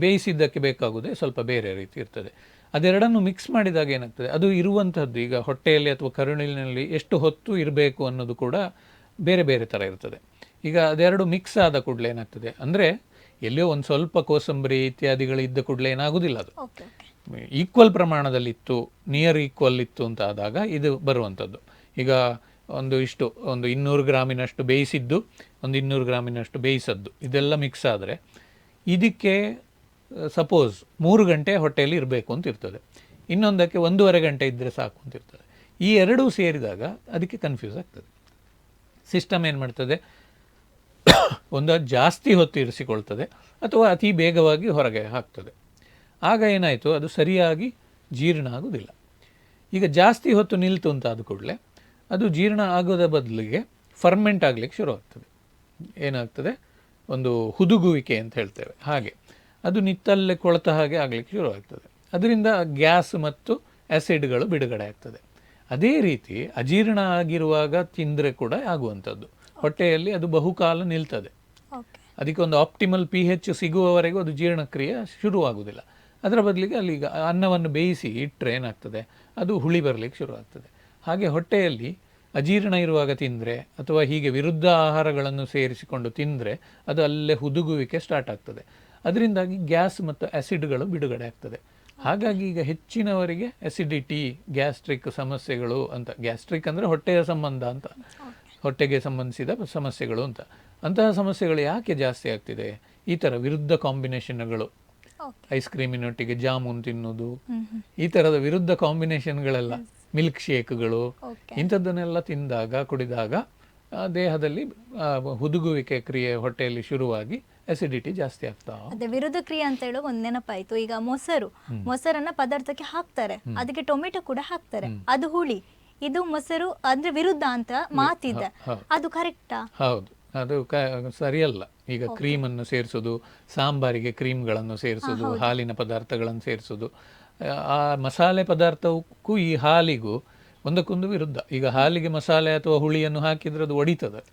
ಬೇಯಿಸಿದ್ದಕ್ಕೆ ಬೇಕಾಗುವುದೇ ಸ್ವಲ್ಪ ಬೇರೆ ರೀತಿ ಇರ್ತದೆ. ಅದೆರಡನ್ನು ಮಿಕ್ಸ್ ಮಾಡಿದಾಗ ಏನಾಗ್ತದೆ ಅದು ಇರುವಂಥದ್ದು ಈಗ ಹೊಟ್ಟೆಯಲ್ಲಿ ಅಥವಾ ಕರುಳಿನಲ್ಲಿ ಎಷ್ಟು ಹೊತ್ತು ಇರಬೇಕು ಅನ್ನೋದು ಕೂಡ ಬೇರೆ ಬೇರೆ ಥರ ಇರ್ತದೆ. ಈಗ ಅದೆರಡು ಮಿಕ್ಸ್ ಆದ ಕೂಡಲೇ ಏನಾಗ್ತದೆ? ಅಂದರೆ ಎಲ್ಲಿಯೋ ಒಂದು ಸ್ವಲ್ಪ ಕೋಸಂಬರಿ ಇತ್ಯಾದಿಗಳು ಇದ್ದ ಕೂಡಲೇ ಏನಾಗುವುದಿಲ್ಲ ಅದು. ಈಕ್ವಲ್ ಪ್ರಮಾಣದಲ್ಲಿತ್ತು ನಿಯರ್ ಈಕ್ವಲ್ ಇತ್ತು ಅಂತ ಆದಾಗ ಇದು ಬರುವಂಥದ್ದು ಈಗ ಒಂದು ಇಷ್ಟು ಒಂದು ಇನ್ನೂರು ಗ್ರಾಮಿನಷ್ಟು ಬೇಯಿಸಿದ್ದು ಒಂದು ಇನ್ನೂರು ಗ್ರಾಮಿನಷ್ಟು ಬೇಯಿಸದ್ದು ಇದೆಲ್ಲ ಮಿಕ್ಸ್ ಆದರೆ ಇದಕ್ಕೆ ಸಪೋಸ್ ಮೂರು ಗಂಟೆ ಹೊಟ್ಟೆಯಲ್ಲಿ ಇರಬೇಕು ಅಂತ ಇರ್ತದೆ. ಇನ್ನೊಂದಕ್ಕೆ ಒಂದೂವರೆ ಗಂಟೆ ಇದ್ದರೆ ಸಾಕು ಅಂತ ಇರ್ತದೆ. ಈ ಎರಡೂ ಸೇರಿದಾಗ ಅದಕ್ಕೆ ಕನ್ಫ್ಯೂಸ್ ಆಗ್ತದೆ. ಸಿಸ್ಟಮ್ ಏನು ಮಾಡ್ತದೆ? ಒಂದು ಜಾಸ್ತಿ ಹೊತ್ತು ಇರಿಸಿಕೊಳ್ತದೆ ಅಥವಾ ಅತಿ ಬೇಗವಾಗಿ ಹೊರಗೆ ಹಾಕ್ತದೆ. ಆಗ ಏನಾಯಿತು? ಅದು ಸರಿಯಾಗಿ ಜೀರ್ಣ ಆಗೋದಿಲ್ಲ. ಈಗ ಜಾಸ್ತಿ ಹೊತ್ತು ನಿಲ್ತು ಅಂತ ಆದ ಕೂಡಲೇ ಅದು ಜೀರ್ಣ ಆಗೋದ ಬದಲಿಗೆ ಫರ್ಮೆಂಟ್ ಆಗಲಿಕ್ಕೆ ಶುರುವಾಗ್ತದೆ ಏನಾಗ್ತದೆ? ಒಂದು ಹುದುಗುವಿಕೆ ಅಂತ ಹೇಳ್ತೇವೆ. ಹಾಗೆ. ಅದು ನಿತ್ತಲ್ಲೇ ಕೊಳೆತ ಹಾಗೆ ಆಗಲಿಕ್ಕೆ ಶುರುವಾಗ್ತದೆ ಅದರಿಂದ ಗ್ಯಾಸ್ ಮತ್ತು ಆ್ಯಸಿಡ್ಗಳು ಬಿಡುಗಡೆ ಆಗ್ತದೆ. ಅದೇ ರೀತಿ ಅಜೀರ್ಣ ಆಗಿರುವಾಗ ತಿಂದರೆ ಕೂಡ ಆಗುವಂಥದ್ದು. ಹೊಟ್ಟೆಯಲ್ಲಿ ಅದು ಬಹುಕಾಲ ನಿಲ್ತದೆ. ಅದಕ್ಕೊಂದು ಅದಕ್ಕೆ ಒಂದು ಆಪ್ಟಿಮಲ್ ಪಿ ಹೆಚ್ ಸಿಗುವವರೆಗೂ ಅದು ಜೀರ್ಣಕ್ರಿಯೆ ಶುರುವಾಗುವುದಿಲ್ಲ. ಅದರ ಬದಲಿಗೆ ಅಲ್ಲಿ ಈಗ ಅನ್ನವನ್ನು ಬೇಯಿಸಿ ಇಟ್ಟರೆ ಏನಾಗ್ತದೆ? ಅದು ಹುಳಿ ಬರಲಿಕ್ಕೆ ಶುರುವಾಗ್ತದೆ. ಹಾಗೆ ಹೊಟ್ಟೆಯಲ್ಲಿ ಅಜೀರ್ಣ ಇರುವಾಗ ತಿಂದರೆ ಅಥವಾ ಹೀಗೆ ವಿರುದ್ಧ ಆಹಾರಗಳನ್ನು ಸೇರಿಸಿಕೊಂಡು ತಿಂದರೆ ಅದು ಅಲ್ಲೇ ಹುದುಗುವಿಕೆ ಸ್ಟಾರ್ಟ್ ಆಗ್ತದೆ. ಅದರಿಂದಾಗಿ ಗ್ಯಾಸ್ ಮತ್ತು ಆ್ಯಸಿಡ್ಗಳು ಬಿಡುಗಡೆ ಆಗ್ತದೆ. ಹಾಗಾಗಿ ಈಗ ಹೆಚ್ಚಿನವರಿಗೆ ಎಸಿಡಿಟಿ ಗ್ಯಾಸ್ಟ್ರಿಕ್ ಸಮಸ್ಯೆಗಳು ಅಂತ ಗ್ಯಾಸ್ಟ್ರಿಕ್ ಅಂದರೆ ಹೊಟ್ಟೆಯ ಸಂಬಂಧ ಅಂತ. ಹೊಟ್ಟೆಗೆ ಸಂಬಂಧಿಸಿದ ಸಮಸ್ಯೆಗಳು ಅಂತ. ಅಂತಹ ಸಮಸ್ಯೆಗಳು ಯಾಕೆ ಜಾಸ್ತಿ ಆಗ್ತಿದೆ? ಈ ಥರ ವಿರುದ್ಧ ಕಾಂಬಿನೇಷನ್ಗಳು. ಐಸ್ ಕ್ರೀಮಿನೊಟ್ಟಿಗೆ ಜಾಮೂನ್ ತಿನ್ನೋದು ಈ ಥರದ ವಿರುದ್ಧ ಕಾಂಬಿನೇಷನ್ಗಳೆಲ್ಲ. ಮಿಲ್ಕ್ ಶೇಕ್ಗಳು. ಇಂಥದ್ದನ್ನೆಲ್ಲ ತಿಂದಾಗ ಕುಡಿದಾಗ ದೇಹದಲ್ಲಿ ಹುದುಗುವಿಕೆ ಕ್ರಿಯೆ ಹೊಟ್ಟೆಯಲ್ಲಿ ಶುರುವಾಗಿ ಅಸಿಡಿಟಿ ಜಾಸ್ತಿ ಆಗ್ತಾ ಅದೇ ವಿರುದ್ಧ ಕ್ರಿಯೆ ಅಂತ ಹೇಳೋ ಒಂದು ನೆನಪಾಯ್ತು. ಈಗ ಮೊಸರು. ಮೊಸರನ್ನ ಪದಾರ್ಥಕ್ಕೆ ಹಾಕ್ತಾರೆ. ಅದಕ್ಕೆ ಟೊಮೆಟೊ ಕೂಡ ಹಾಕ್ತಾರೆ. ಅದು ಹುಳಿ. ಇದು ಮೊಸರು ಅಂದ್ರೆ ವಿರುದ್ಧ ಅಂತ ಮಾತಿದೆ ಅದು ಕರೆಕ್ಟಾ? ಹೌದು. ಅದು ಸರಿಯಲ್ಲ. ಈಗ ಕ್ರೀಮನ್ನು ಸೇರಿಸೋದು ಸಾಂಬಾರಿಗೆ ಕ್ರೀಮ್ಗಳನ್ನು ಸೇರಿಸೋದು ಹಾಲಿನ ಪದಾರ್ಥಗಳನ್ನು ಸೇರಿಸೋದು. ಆ ಮಸಾಲೆ ಪದಾರ್ಥಕ್ಕೂ ಈ ಹಾಲಿಗೂ ಒಂದಕ್ಕೊಂದು ವಿರುದ್ಧ. ಈಗ ಹಾಲಿಗೆ ಮಸಾಲೆ ಅಥವಾ ಹುಳಿಯನ್ನು ಹಾಕಿದ್ರೆ ಅದು ಒಡಿತದೆ.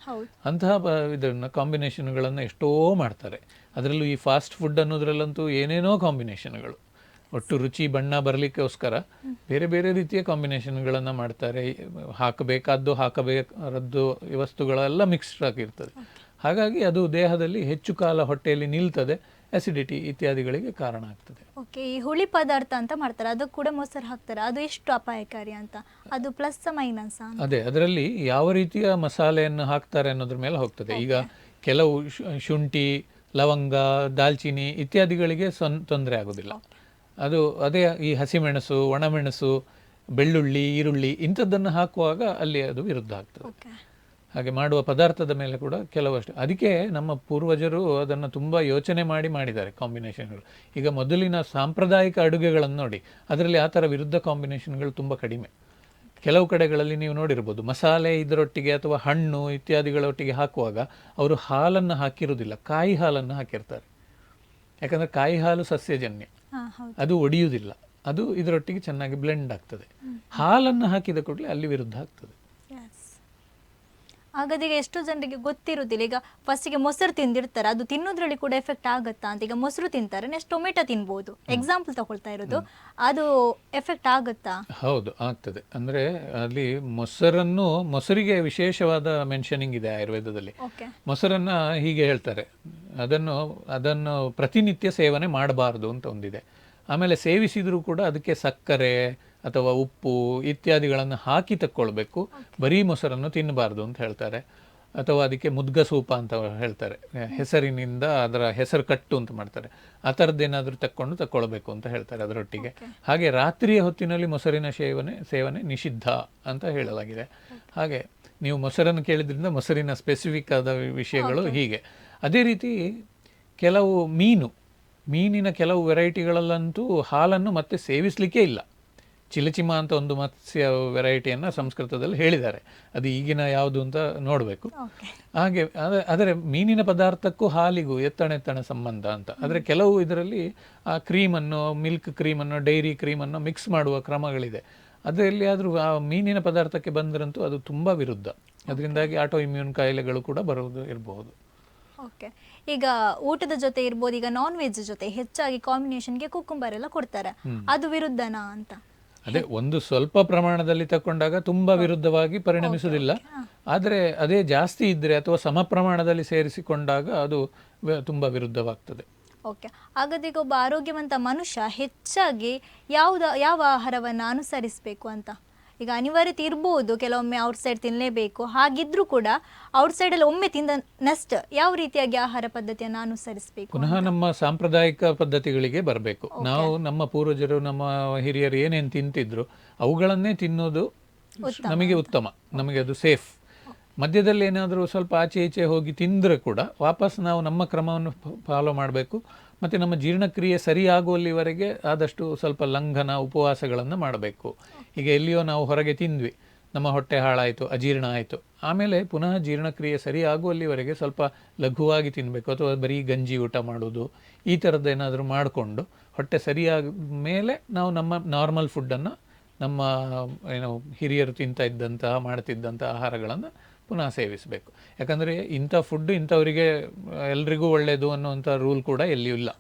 ಅಂತಹ ಇದನ್ನು ಇದನ್ನ ಕಾಂಬಿನೇಷನ್ಗಳನ್ನು ಎಷ್ಟೋ ಮಾಡ್ತಾರೆ. ಅದರಲ್ಲೂ ಈ ಫಾಸ್ಟ್ ಫುಡ್ ಅನ್ನೋದ್ರಲ್ಲಂತೂ ಏನೇನೋ ಕಾಂಬಿನೇಷನ್ಗಳು. ಒಟ್ಟು ರುಚಿ ಬಣ್ಣ ಬರಲಿಕ್ಕೋಸ್ಕರ ಬೇರೆ ಬೇರೆ ರೀತಿಯ ಕಾಂಬಿನೇಷನ್ಗಳನ್ನು ಮಾಡ್ತಾರೆ. ಹಾಕಬೇಕಾದ್ದು ಹಾಕಬೇಕಾದ್ದು ವಸ್ತುಗಳೆಲ್ಲ ಮಿಕ್ಸ್ಡ್ ಆಗಿರ್ತದೆ ಹಾಗಾಗಿ ಅದು ದೇಹದಲ್ಲಿ ಹೆಚ್ಚು ಕಾಲ ಹೊಟ್ಟೆಯಲ್ಲಿ ನಿಲ್ತದೆ ಅಸಿಡಿಟಿ ಇತ್ಯಾದಿಗಳಿಗೆ ಕಾರಣ ಆಗ್ತದೆ. ಓಕೆ ಈ ಹುಳಿ ಪದಾರ್ಥ ಅಂತ ಮಾಡ್ತಾರೆ ಅದು ಕೂಡ ಮೊಸರು ಹಾಕ್ತಾರೆ ಅದು ಎಷ್ಟು ಅಪಾಯಕಾರಿ ಅಂತ? ಅದು ಪ್ಲಸ್ ಮೈನಸ್ ಅದೇ ಅದರಲ್ಲಿ ಯಾವ ರೀತಿಯ ಮಸಾಲೆಯನ್ನು ಹಾಕ್ತಾರೆ ಅನ್ನೋದ್ರ ಮೇಲೆ ಹೋಗ್ತದೆ. ಈಗ ಕೆಲವು ಶುಂಠಿ ಲವಂಗ ದಾಲ್ಚಿನ್ನಿ ಇತ್ಯಾದಿಗಳಿಗೆ ಸೊನ್ ತೊಂದರೆ ಆಗೋದಿಲ್ಲ. ಅದು ಅದೇ ಈ ಹಸಿಮೆಣಸು ಒಣಮೆಣಸು ಬೆಳ್ಳುಳ್ಳಿ ಈರುಳ್ಳಿ ಇಂಥದ್ದನ್ನು ಹಾಕುವಾಗ ಅಲ್ಲಿ ಅದು ವಿರುದ್ಧ ಆಗ್ತದೆ. ಹಾಗೆ ಮಾಡುವ ಪದಾರ್ಥದ ಮೇಲೆ ಕೂಡ ಕೆಲವಷ್ಟು ಅದಕ್ಕೆ ನಮ್ಮ ಪೂರ್ವಜರು ಅದನ್ನು ತುಂಬ ಯೋಚನೆ ಮಾಡಿ ಮಾಡಿದ್ದಾರೆ ಕಾಂಬಿನೇಷನ್ಗಳು. ಈಗ ಮೊದಲಿನ ಸಾಂಪ್ರದಾಯಿಕ ಅಡುಗೆಗಳನ್ನು ನೋಡಿ ಅದರಲ್ಲಿ ಆ ಥರ ವಿರುದ್ಧ ಕಾಂಬಿನೇಷನ್ಗಳು ತುಂಬ ಕಡಿಮೆ. ಕೆಲವು ಕಡೆಗಳಲ್ಲಿ ನೀವು ನೋಡಿರ್ಬೋದು ಮಸಾಲೆ ಇದರೊಟ್ಟಿಗೆ ಅಥವಾ ಹಣ್ಣು ಇತ್ಯಾದಿಗಳೊಟ್ಟಿಗೆ ಹಾಕುವಾಗ ಅವರು ಹಾಲನ್ನು ಹಾಕಿರುವುದಿಲ್ಲ ಕಾಯಿ ಹಾಲನ್ನು ಹಾಕಿರ್ತಾರೆ. ಯಾಕಂದರೆ ಕಾಯಿ ಹಾಲು ಸಸ್ಯಜನ್ಯ ಅದು ಒಡೆಯುವುದಿಲ್ಲ. ಅದು ಇದರೊಟ್ಟಿಗೆ ಚೆನ್ನಾಗಿ ಬ್ಲೆಂಡ್ ಆಗ್ತದೆ. ಹಾಲನ್ನು ಹಾಕಿದ ಕೂಡಲೇ ಅಲ್ಲಿ ವಿರುದ್ಧ ಆಗ್ತದೆ. ಹಾಗಾದ್ರೆ ಈಗ ಎಷ್ಟೋ ಜನರಿಗೆ ಗೊತ್ತಿರುವುದಿಲ್ಲ. ಈಗ ಫಸ್ಟಿಗೆ ಮೊಸರು ತಿಂದಿರ್ತಾರೆ ಅದು ತಿನ್ನೋದ್ರಲ್ಲಿ ಕೂಡ ಎಫೆಕ್ಟ್ ಆಗುತ್ತಾ ಅಂತ. ಈಗ ಮೊಸರು ತಿಂತಾರೆ ನೆಕ್ಸ್ಟ್ ಟೊಮೆಟೊ ತಿನ್ಬೋದು. ಎಕ್ಸಾಂಪಲ್ ತಗೊಳ್ತಾ ಇರೋದು ಅದು ಎಫೆಕ್ಟ್ ಆಗುತ್ತಾ? ಹೌದು ಆಗ್ತದೆ. ಅಂದ್ರೆ ಅಲ್ಲಿ ಮೊಸರನ್ನು ಮೊಸರಿಗೆ ವಿಶೇಷವಾದ ಮೆನ್ಷನಿಂಗ್ ಇದೆ ಆಯುರ್ವೇದದಲ್ಲಿ. ಮೊಸರನ್ನು ಹೀಗೆ ಹೇಳ್ತಾರೆ ಅದನ್ನು ಅದನ್ನು ಪ್ರತಿನಿತ್ಯ ಸೇವನೆ ಮಾಡಬಾರದು ಅಂತ ಒಂದಿದೆ. ಆಮೇಲೆ ಸೇವಿಸಿದರೂ ಕೂಡ ಅದಕ್ಕೆ ಸಕ್ಕರೆ ಅಥವಾ ಉಪ್ಪು ಇತ್ಯಾದಿಗಳನ್ನು ಹಾಕಿ ತಕ್ಕೊಳ್ಬೇಕು. ಬರೀ ಮೊಸರನ್ನು ತಿನ್ನಬಾರ್ದು ಅಂತ ಹೇಳ್ತಾರೆ. ಅಥವಾ ಅದಕ್ಕೆ ಮುದ್ಗ ಸೂಪ ಅಂತ ಹೇಳ್ತಾರೆ. ಹೆಸರಿನಿಂದ ಅದರ ಹೆಸರು ಕಟ್ಟು ಅಂತ ಮಾಡ್ತಾರೆ. ಆ ಥರದ್ದೇನಾದರೂ ತಕ್ಕೊಂಡು ತಕ್ಕೊಳ್ಬೇಕು ಅಂತ ಹೇಳ್ತಾರೆ ಅದರೊಟ್ಟಿಗೆ. ಹಾಗೆ ರಾತ್ರಿಯ ಹೊತ್ತಿನಲ್ಲಿ ಮೊಸರಿನ ಸೇವನೆ ಸೇವನೆ ನಿಷಿದ್ಧ ಅಂತ ಹೇಳಲಾಗಿದೆ. ಹಾಗೆ ನೀವು ಮೊಸರನ್ನು ಕೇಳಿದ್ರಿಂದ ಮೊಸರಿನ ಸ್ಪೆಸಿಫಿಕ್ ಆದ ವಿಷಯಗಳು ಹೀಗೆ. ಅದೇ ರೀತಿ ಕೆಲವು ಮೀನು ಮೀನಿನ ಕೆಲವು ವೆರೈಟಿಗಳಲ್ಲಂತೂ ಹಾಲನ್ನು ಮತ್ತೆ ಸೇವಿಸಲಿಕ್ಕೆ ಇಲ್ಲ. ಚಿಲಚಿಮ ಅಂತ ಒಂದು ಮತ್ಸ್ಯ ವೆರೈಟಿಯನ್ನು ಸಂಸ್ಕೃತದಲ್ಲಿ ಹೇಳಿದ್ದಾರೆ. ಅದು ಈಗಿನ ಯಾವುದು ಅಂತ ನೋಡಬೇಕು. ಹಾಗೆ ಆದರೆ ಮೀನಿನ ಪದಾರ್ಥಕ್ಕೂ ಹಾಲಿಗೂ ಎತ್ತಣೆತ್ತಣ ಸಂಬಂಧ ಅಂತ. ಆದರೆ ಕೆಲವು ಇದರಲ್ಲಿ ಆ ಕ್ರೀಮನ್ನು ಮಿಲ್ಕ್ ಕ್ರೀಮನ್ನು ಡೈರಿ ಕ್ರೀಮನ್ನು ಮಿಕ್ಸ್ ಮಾಡುವ ಕ್ರಮಗಳಿದೆ. ಅದರಲ್ಲಿ ಆದರೂ ಆ ಮೀನಿನ ಪದಾರ್ಥಕ್ಕೆ ಬಂದರಂತೂ ಅದು ತುಂಬ ವಿರುದ್ಧ. ಅದರಿಂದಾಗಿ ಆಟೋ ಇಮ್ಯೂನ್ ಕಾಯಿಲೆಗಳು ಕೂಡ ಬರುವುದು ಇರಬಹುದು. ಓಕೆ. ಈಗ ಊಟದ ಜೊತೆ ಇರ್ಬೋದು ಈಗ ನಾನ್ ವೆಜ್ ಜೊತೆ ಹೆಚ್ಚಾಗಿ ಕಾಂಬಿನೇಷನ್ಗೆ ಕುಕ್ಕುಂಬರ್ ಎಲ್ಲ ಕೊಡ್ತಾರೆ. ಅದು ವಿರುದ್ಧನಾ ಅಂತ? ಅದೇ ಒಂದು ಸ್ವಲ್ಪ ಪ್ರಮಾಣದಲ್ಲಿ ತಕೊಂಡಾಗ ತುಂಬಾ ವಿರುದ್ಧವಾಗಿ ಪರಿಣಮಿಸುವುದಿಲ್ಲ. ಆದರೆ ಅದೇ ಜಾಸ್ತಿ ಇದ್ದರೆ ಅಥವಾ ಸಮ ಪ್ರಮಾಣದಲ್ಲಿ ಸೇರಿಸಿಕೊಂಡಾಗ ಅದು ತುಂಬಾ ವಿರುದ್ಧವಾಗ್ತದೆ. ಓಕೆ. ಹಾಗಾದ್ರೆ ಈಗ ಒಬ್ಬ ಆರೋಗ್ಯವಂತ ಮನುಷ್ಯ ಹೆಚ್ಚಾಗಿ ಯಾವ್ದ ಯಾವ ಆಹಾರವನ್ನು ಅನುಸರಿಸಬೇಕು ಅಂತ? ಈಗ ಅನಿವಾರ್ಯತೆ ಇರ್ಬೋದು ಕೆಲವೊಮ್ಮೆ ಔಟ್ಸೈಡ್ ತಿನ್ನಲೇಬೇಕು ಹಾಗಿದ್ರೂ ಕೂಡ ಔಟ್ಸೈಡಲ್ಲಿ ಒಮ್ಮೆ ತಿಂದ ನಷ್ಟ ಯಾವ ರೀತಿಯಾಗಿ ಆಹಾರ ಪದ್ಧತಿಯನ್ನು ಅನುಸರಿಸಬೇಕು ಪುನಃ ನಮ್ಮ ಸಾಂಪ್ರದಾಯಿಕ ಪದ್ಧತಿಗಳಿಗೆ ಬರಬೇಕು. ನಾವು ನಮ್ಮ ಪೂರ್ವಜರು ನಮ್ಮ ಹಿರಿಯರು ಏನೇನು ತಿಂತಿದ್ರು ಅವುಗಳನ್ನೇ ತಿನ್ನೋದು ನಮಗೆ ಉತ್ತಮ. ನಮಗೆ ಅದು ಸೇಫ್ ಮಧ್ಯದಲ್ಲಿ ಏನಾದರೂ ಸ್ವಲ್ಪ ಆಚೆ ಈಚೆ ಹೋಗಿ ತಿಂದರೆ ಕೂಡ ವಾಪಸ್ ನಾವು ನಮ್ಮ ಕ್ರಮವನ್ನು ಫಾಲೋ ಮಾಡಬೇಕು. ಮತ್ತು ನಮ್ಮ ಜೀರ್ಣಕ್ರಿಯೆ ಸರಿಯಾಗುವಲ್ಲಿವರೆಗೆ ಆದಷ್ಟು ಸ್ವಲ್ಪ ಲಂಘನ, ಉಪವಾಸಗಳನ್ನು ಮಾಡಬೇಕು. ಈಗ ಎಲ್ಲಿಯೋ ನಾವು ಹೊರಗೆ ತಿಂದ್ವಿ, ನಮ್ಮ ಹೊಟ್ಟೆ ಹಾಳಾಯಿತು, ಅಜೀರ್ಣ ಆಯಿತು. ಆಮೇಲೆ ಪುನಃ ಜೀರ್ಣಕ್ರಿಯೆ ಸರಿ ಆಗುವಲ್ಲಿವರೆಗೆ ಸ್ವಲ್ಪ ಲಘುವಾಗಿ ತಿನ್ನಬೇಕು ಅಥವಾ ಬರೀ ಗಂಜಿ ಊಟ ಮಾಡೋದು ಈ ಥರದ್ದು ಏನಾದರೂ ಮಾಡಿಕೊಂಡು ಹೊಟ್ಟೆ ಸರಿಯಾದ ಮೇಲೆ ನಾವು ನಮ್ಮ ನಾರ್ಮಲ್ ಫುಡ್ಡನ್ನು, ನಮ್ಮ, ಏನು, ಹಿರಿಯರು ತಿಂತ ಇದ್ದಂತಹ ಮಾಡ್ತಿದ್ದಂಥ ಆಹಾರಗಳನ್ನು ಪುನಃ ಸೇವಿಸಬೇಕು. ಯಾಕಂದರೆ ಇಂಥ ಫುಡ್ ಇಂಥವರಿಗೆ ಎಲ್ರಿಗೂ ಒಳ್ಳೆಯದು ಅನ್ನುವಂಥ ರೂಲ್ ಕೂಡ ಎಲ್ಲಿಯೂ ಇಲ್ಲ.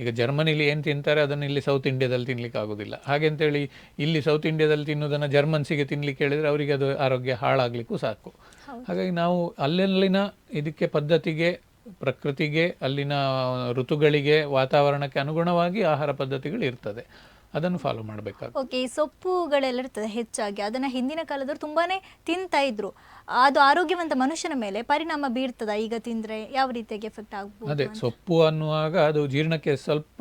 ಈಗ ಜರ್ಮನಿಲಿ ಏನು ತಿಂತಾರೆ ಅದನ್ನು ಇಲ್ಲಿ ಸೌತ್ ಇಂಡಿಯಾದಲ್ಲಿ ತಿನ್ಲಿಕ್ಕೆ ಆಗೋದಿಲ್ಲ. ಹಾಗೆ ಅಂತೇಳಿ ಇಲ್ಲಿ ಸೌತ್ ಇಂಡಿಯಾದಲ್ಲಿ ತಿನ್ನೋದನ್ನು ಜರ್ಮನ್ಸಿಗೆ ತಿನ್ಲಿಕ್ಕೆ ಹೇಳಿದರೆ ಅವರಿಗೆ ಅದು ಆರೋಗ್ಯ ಹಾಳಾಗಲಿಕ್ಕೂ ಸಾಕು. ಹಾಗಾಗಿ ನಾವು ಅಲ್ಲಲ್ಲಿನ ಇದಕ್ಕೆ ಪದ್ಧತಿಗೆ ಪ್ರಕೃತಿಗೆ ಅಲ್ಲಿನ ಋತುಗಳಿಗೆ ವಾತಾವರಣಕ್ಕೆ ಅನುಗುಣವಾಗಿ ಆಹಾರ ಪದ್ಧತಿಗಳು ಇರ್ತದೆ. ಅದನ್ನು ಫಾಲೋ ಮಾಡಬೇಕಾಗ್ತದೆ ಓಕೆ ಈ ಸೊಪ್ಪುಗಳೆಲ್ಲ ಇರ್ತದೆ ಹೆಚ್ಚಾಗಿ. ಅದನ್ನ ಹಿಂದಿನ ಕಾಲದವರು ತುಂಬಾನೇ ತಿಂತಾ ಇದ್ರು. ಅದು ಆರೋಗ್ಯವಂತ ಮನುಷ್ಯನ ಮೇಲೆ ಪರಿಣಾಮ ಬೀರ್ತದ? ಈಗ ತಿಂದ್ರೆ ಯಾವ ರೀತಿಯಾಗಿ ಎಫೆಕ್ಟ್ ಆಗ್ಬೋದು ಅದೇ ಸೊಪ್ಪು ಅನ್ನುವಾಗ ಅದು ಜೀರ್ಣಕ್ಕೆ ಸ್ವಲ್ಪ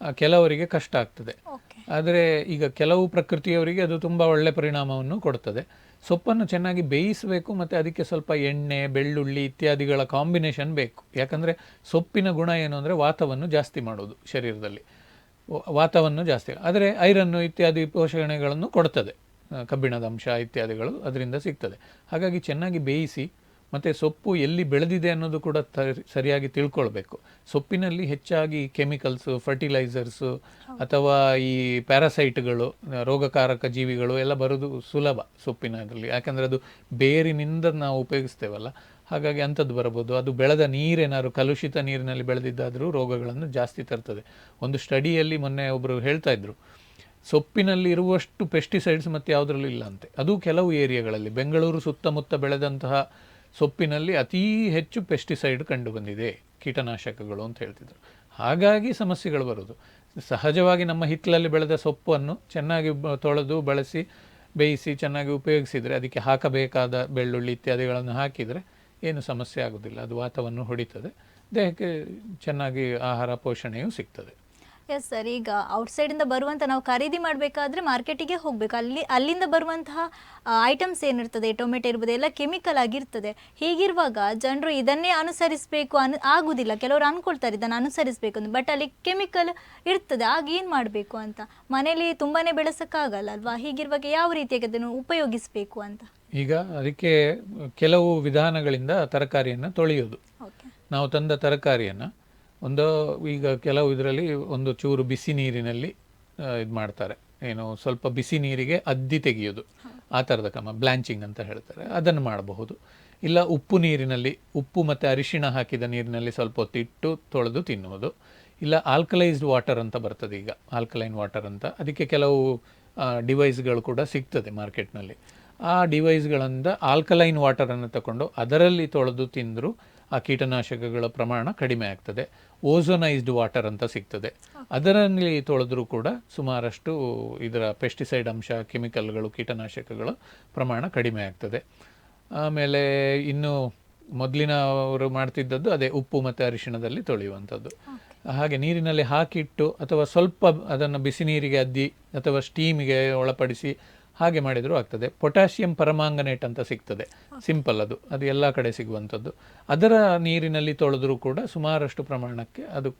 ಆ, ಕೆಲವರಿಗೆ ಕಷ್ಟ ಆಗ್ತದೆ. ಓಕೆ ಆದರೆ ಈಗ ಕೆಲವು ಪ್ರಕೃತಿಯವರಿಗೆ ಅದು ತುಂಬ ಒಳ್ಳೆ ಪರಿಣಾಮವನ್ನು ಕೊಡ್ತದೆ. ಸೊಪ್ಪನ್ನು ಚೆನ್ನಾಗಿ ಬೇಯಿಸಬೇಕು ಮತ್ತು ಅದಕ್ಕೆ ಸ್ವಲ್ಪ ಎಣ್ಣೆ ಬೆಳ್ಳುಳ್ಳಿ ಇತ್ಯಾದಿಗಳ ಕಾಂಬಿನೇಷನ್ ಬೇಕು. ಯಾಕಂದರೆ ಸೊಪ್ಪಿನ ಗುಣ ಏನು ಅಂದರೆ ವಾತವನ್ನು ಜಾಸ್ತಿ ಮಾಡೋದು ಶರೀರದಲ್ಲಿ. ವಾತವನ್ನು ಜಾಸ್ತಿ ಆದರೆ ಐರನ್ನು ಇತ್ಯಾದಿ ಪೋಷಣೆಗಳನ್ನು ಕೊಡ್ತದೆ. ಕಬ್ಬಿಣದ ಅಂಶ ಇತ್ಯಾದಿಗಳು ಅದರಿಂದ ಸಿಗ್ತದೆ. ಹಾಗಾಗಿ ಚೆನ್ನಾಗಿ ಬೇಯಿಸಿ, ಮತ್ತು ಸೊಪ್ಪು ಎಲ್ಲಿ ಬೆಳೆದಿದೆ ಅನ್ನೋದು ಕೂಡ ಸರಿಯಾಗಿ ತಿಳ್ಕೊಳ್ಬೇಕು. ಸೊಪ್ಪಿನಲ್ಲಿ ಹೆಚ್ಚಾಗಿ ಕೆಮಿಕಲ್ಸು ಫರ್ಟಿಲೈಸರ್ಸು ಅಥವಾ ಈ ಪ್ಯಾರಾಸೈಟ್ಗಳು ರೋಗಕಾರಕ ಜೀವಿಗಳು ಎಲ್ಲ ಬರೋದು ಸುಲಭ ಸೊಪ್ಪಿನಲ್ಲಿ. ಯಾಕಂದರೆ ಅದು ಬೇರಿನಿಂದ ನಾವು ಉಪಯೋಗಿಸ್ತೇವಲ್ಲ. ಹಾಗಾಗಿ ಅಂಥದ್ದು ಬರಬಹುದು ಅದು ಬೆಳೆದ ನೀರೇನಾದ್ರು ಕಲುಷಿತ ನೀರಿನಲ್ಲಿ ಬೆಳೆದಿದ್ದಾದರೂ ರೋಗಗಳನ್ನು ಜಾಸ್ತಿ ತರ್ತದೆ. ಒಂದು ಸ್ಟಡಿಯಲ್ಲಿ ಮೊನ್ನೆ ಒಬ್ಬರು ಹೇಳ್ತಾ ಇದ್ರು, ಸೊಪ್ಪಿನಲ್ಲಿ ಇರುವಷ್ಟು ಪೆಸ್ಟಿಸೈಡ್ಸ್ ಮತ್ತು ಯಾವುದರಲ್ಲೂ ಇಲ್ಲ ಅಂತೆ. ಅದು ಕೆಲವು ಏರಿಯಾಗಳಲ್ಲಿ, ಬೆಂಗಳೂರು ಸುತ್ತಮುತ್ತ ಬೆಳೆದಂತಹ ಸೊಪ್ಪಿನಲ್ಲಿ ಅತೀ ಹೆಚ್ಚು ಪೆಸ್ಟಿಸೈಡ್ ಕಂಡು ಬಂದಿದೆ ಕೀಟನಾಶಕಗಳು ಅಂತ ಹೇಳ್ತಿದ್ರು. ಹಾಗಾಗಿ ಸಮಸ್ಯೆಗಳು ಬರೋದು. ಸಹಜವಾಗಿ ನಮ್ಮ ಹಿತ್ತಲಲ್ಲಿ ಬೆಳೆದ ಸೊಪ್ಪನ್ನು ಚೆನ್ನಾಗಿ ತೊಳೆದು ಬಳಸಿ, ಬೇಯಿಸಿ ಚೆನ್ನಾಗಿ ಉಪಯೋಗಿಸಿದರೆ, ಅದಕ್ಕೆ ಹಾಕಬೇಕಾದ ಬೆಳ್ಳುಳ್ಳಿ ಇತ್ಯಾದಿಗಳನ್ನು ಹಾಕಿದರೆ ಏನು ಸಮಸ್ಯೆ ಆಗೋದಿಲ್ಲ, ಅದು ವಾತವನ್ನು ಹೊಡಿತದೆ, ದೇಹಕ್ಕೆ ಚೆನ್ನಾಗಿ ಆಹಾರ ಪೋಷಣೆಯೂ ಸಿಗ್ತದೆ. ಎಸ್ ಸರ್ ಈಗ ಔಟ್ಸೈಡಿಂದ ಬರುವಂಥ ನಾವು ಖರೀದಿ ಮಾಡಬೇಕಾದ್ರೆ ಮಾರ್ಕೆಟಿಗೆ ಹೋಗಬೇಕು. ಅಲ್ಲಿ, ಅಲ್ಲಿಂದ ಬರುವಂತಹ ಐಟಮ್ಸ್ ಏನಿರ್ತದೆ, ಟೊಮೆಟೊ ಇರ್ಬೋದು, ಎಲ್ಲ ಕೆಮಿಕಲ್ ಆಗಿರ್ತದೆ. ಹೀಗಿರುವಾಗ ಜನರು ಇದನ್ನೇ ಅನುಸರಿಸಬೇಕು ಅನ್ ಆಗುವುದಿಲ್ಲ ಕೆಲವರು ಅನ್ಕೊಳ್ತಾರೆ ಇದನ್ನು ಅನುಸರಿಸಬೇಕು ಅಂತ. ಬಟ್ ಅಲ್ಲಿ ಕೆಮಿಕಲ್ ಇರ್ತದೆ. ಆಗ ಏನು ಮಾಡಬೇಕು ಅಂತ? ಮನೇಲಿ ತುಂಬಾ ಬೆಳೆಸೋಕ್ಕಾಗಲ್ಲ ಅಲ್ವಾ? ಹೀಗಿರುವಾಗ ಯಾವ ರೀತಿಯಾಗಿ ಅದನ್ನು ಉಪಯೋಗಿಸಬೇಕು ಅಂತ? ಈಗ ಅದಕ್ಕೆ ಕೆಲವು ವಿಧಾನಗಳಿಂದ ತರಕಾರಿಯನ್ನು ತೊಳೆಯೋದು. ನಾವು ತಂದ ತರಕಾರಿಯನ್ನು ಒಂದು ಈಗ ಕೆಲವು ಇದರಲ್ಲಿ ಒಂದು ಚೂರು ಬಿಸಿ ನೀರಿನಲ್ಲಿ ಇದು ಮಾಡ್ತಾರೆ. ಏನು ಸ್ವಲ್ಪ ಬಿಸಿ ನೀರಿಗೆ ಅದ್ದಿ ತೆಗೆಯೋದು. ಆ ಥರದ ಕ್ರಮ ಬ್ಲ್ಯಾಂಚಿಂಗ್ ಅಂತ ಹೇಳ್ತಾರೆ. ಅದನ್ನು ಮಾಡಬಹುದು. ಇಲ್ಲ ಉಪ್ಪು ನೀರಿನಲ್ಲಿ ಉಪ್ಪು ಮತ್ತು ಅರಿಶಿಣ ಹಾಕಿದ ನೀರಿನಲ್ಲಿ ಸ್ವಲ್ಪ ಹೊತ್ತಿಟ್ಟು ತೊಳೆದು ತಿನ್ನುವುದು. ಇಲ್ಲ ಆಲ್ಕಲೈಸ್ಡ್ ವಾಟರ್ ಅಂತ ಬರ್ತದೆ ಈಗ ಆಲ್ಕಲೈನ್ ವಾಟರ್ ಅಂತ. ಅದಕ್ಕೆ ಕೆಲವು ಡಿವೈಸ್ಗಳು ಕೂಡ ಸಿಗ್ತದೆ ಮಾರ್ಕೆಟ್ನಲ್ಲಿ. ಆ ಡಿವೈಸ್ಗಳಿಂದ ಆಲ್ಕಲೈನ್ ವಾಟರನ್ನು ತಗೊಂಡು ಅದರಲ್ಲಿ ತೊಳೆದು ತಿಂದರೂ ಆ ಕೀಟನಾಶಕಗಳ ಪ್ರಮಾಣ ಕಡಿಮೆ ಆಗ್ತದೆ. ಓಝೋನೈಸ್ಡ್ ವಾಟರ್ ಅಂತ ಸಿಗ್ತದೆ. ಅದರಲ್ಲಿ ತೊಳೆದ್ರೂ ಕೂಡ ಸುಮಾರಷ್ಟು ಇದರ ಪೆಸ್ಟಿಸೈಡ್ ಅಂಶ ಕೆಮಿಕಲ್ಗಳು ಕೀಟನಾಶಕಗಳ ಪ್ರಮಾಣ ಕಡಿಮೆ ಆಗ್ತದೆ. ಆಮೇಲೆ ಇನ್ನು ಮೊದಲಿನವರು ಮಾಡ್ತಿದ್ದದ್ದು ಅದೇ ಉಪ್ಪು ಮತ್ತು ಅರಿಶಿಣದಲ್ಲಿ ತೊಳೆಯುವಂಥದ್ದು. ಹಾಗೆ ನೀರಿನಲ್ಲಿ ಹಾಕಿಟ್ಟು ಅಥವಾ ಸ್ವಲ್ಪ ಅದನ್ನು ಬಿಸಿ ನೀರಿಗೆ ಅದ್ದಿ ಅಥವಾ ಸ್ಟೀಮಿಗೆ ಒಳಪಡಿಸಿ ಹಾಗೆ ಮಾಡಿದರೂ ಆಗ್ತದೆ. ಪೊಟ್ಯಾಷಿಯಂ ಪರಮಾಂಗನೇಟ್ ಅಂತ ಸಿಗ್ತದೆ. ಸಿಂಪಲ್ ಅದು. ಅದು ಎಲ್ಲ ಕಡೆ ಸಿಗುವಂಥದ್ದು. ಅದರ ನೀರಿನಲ್ಲಿ ತೊಳೆದರೂ ಕೂಡ ಸುಮಾರಷ್ಟು ಪ್ರಮಾಣಕ್ಕೆ ಅದು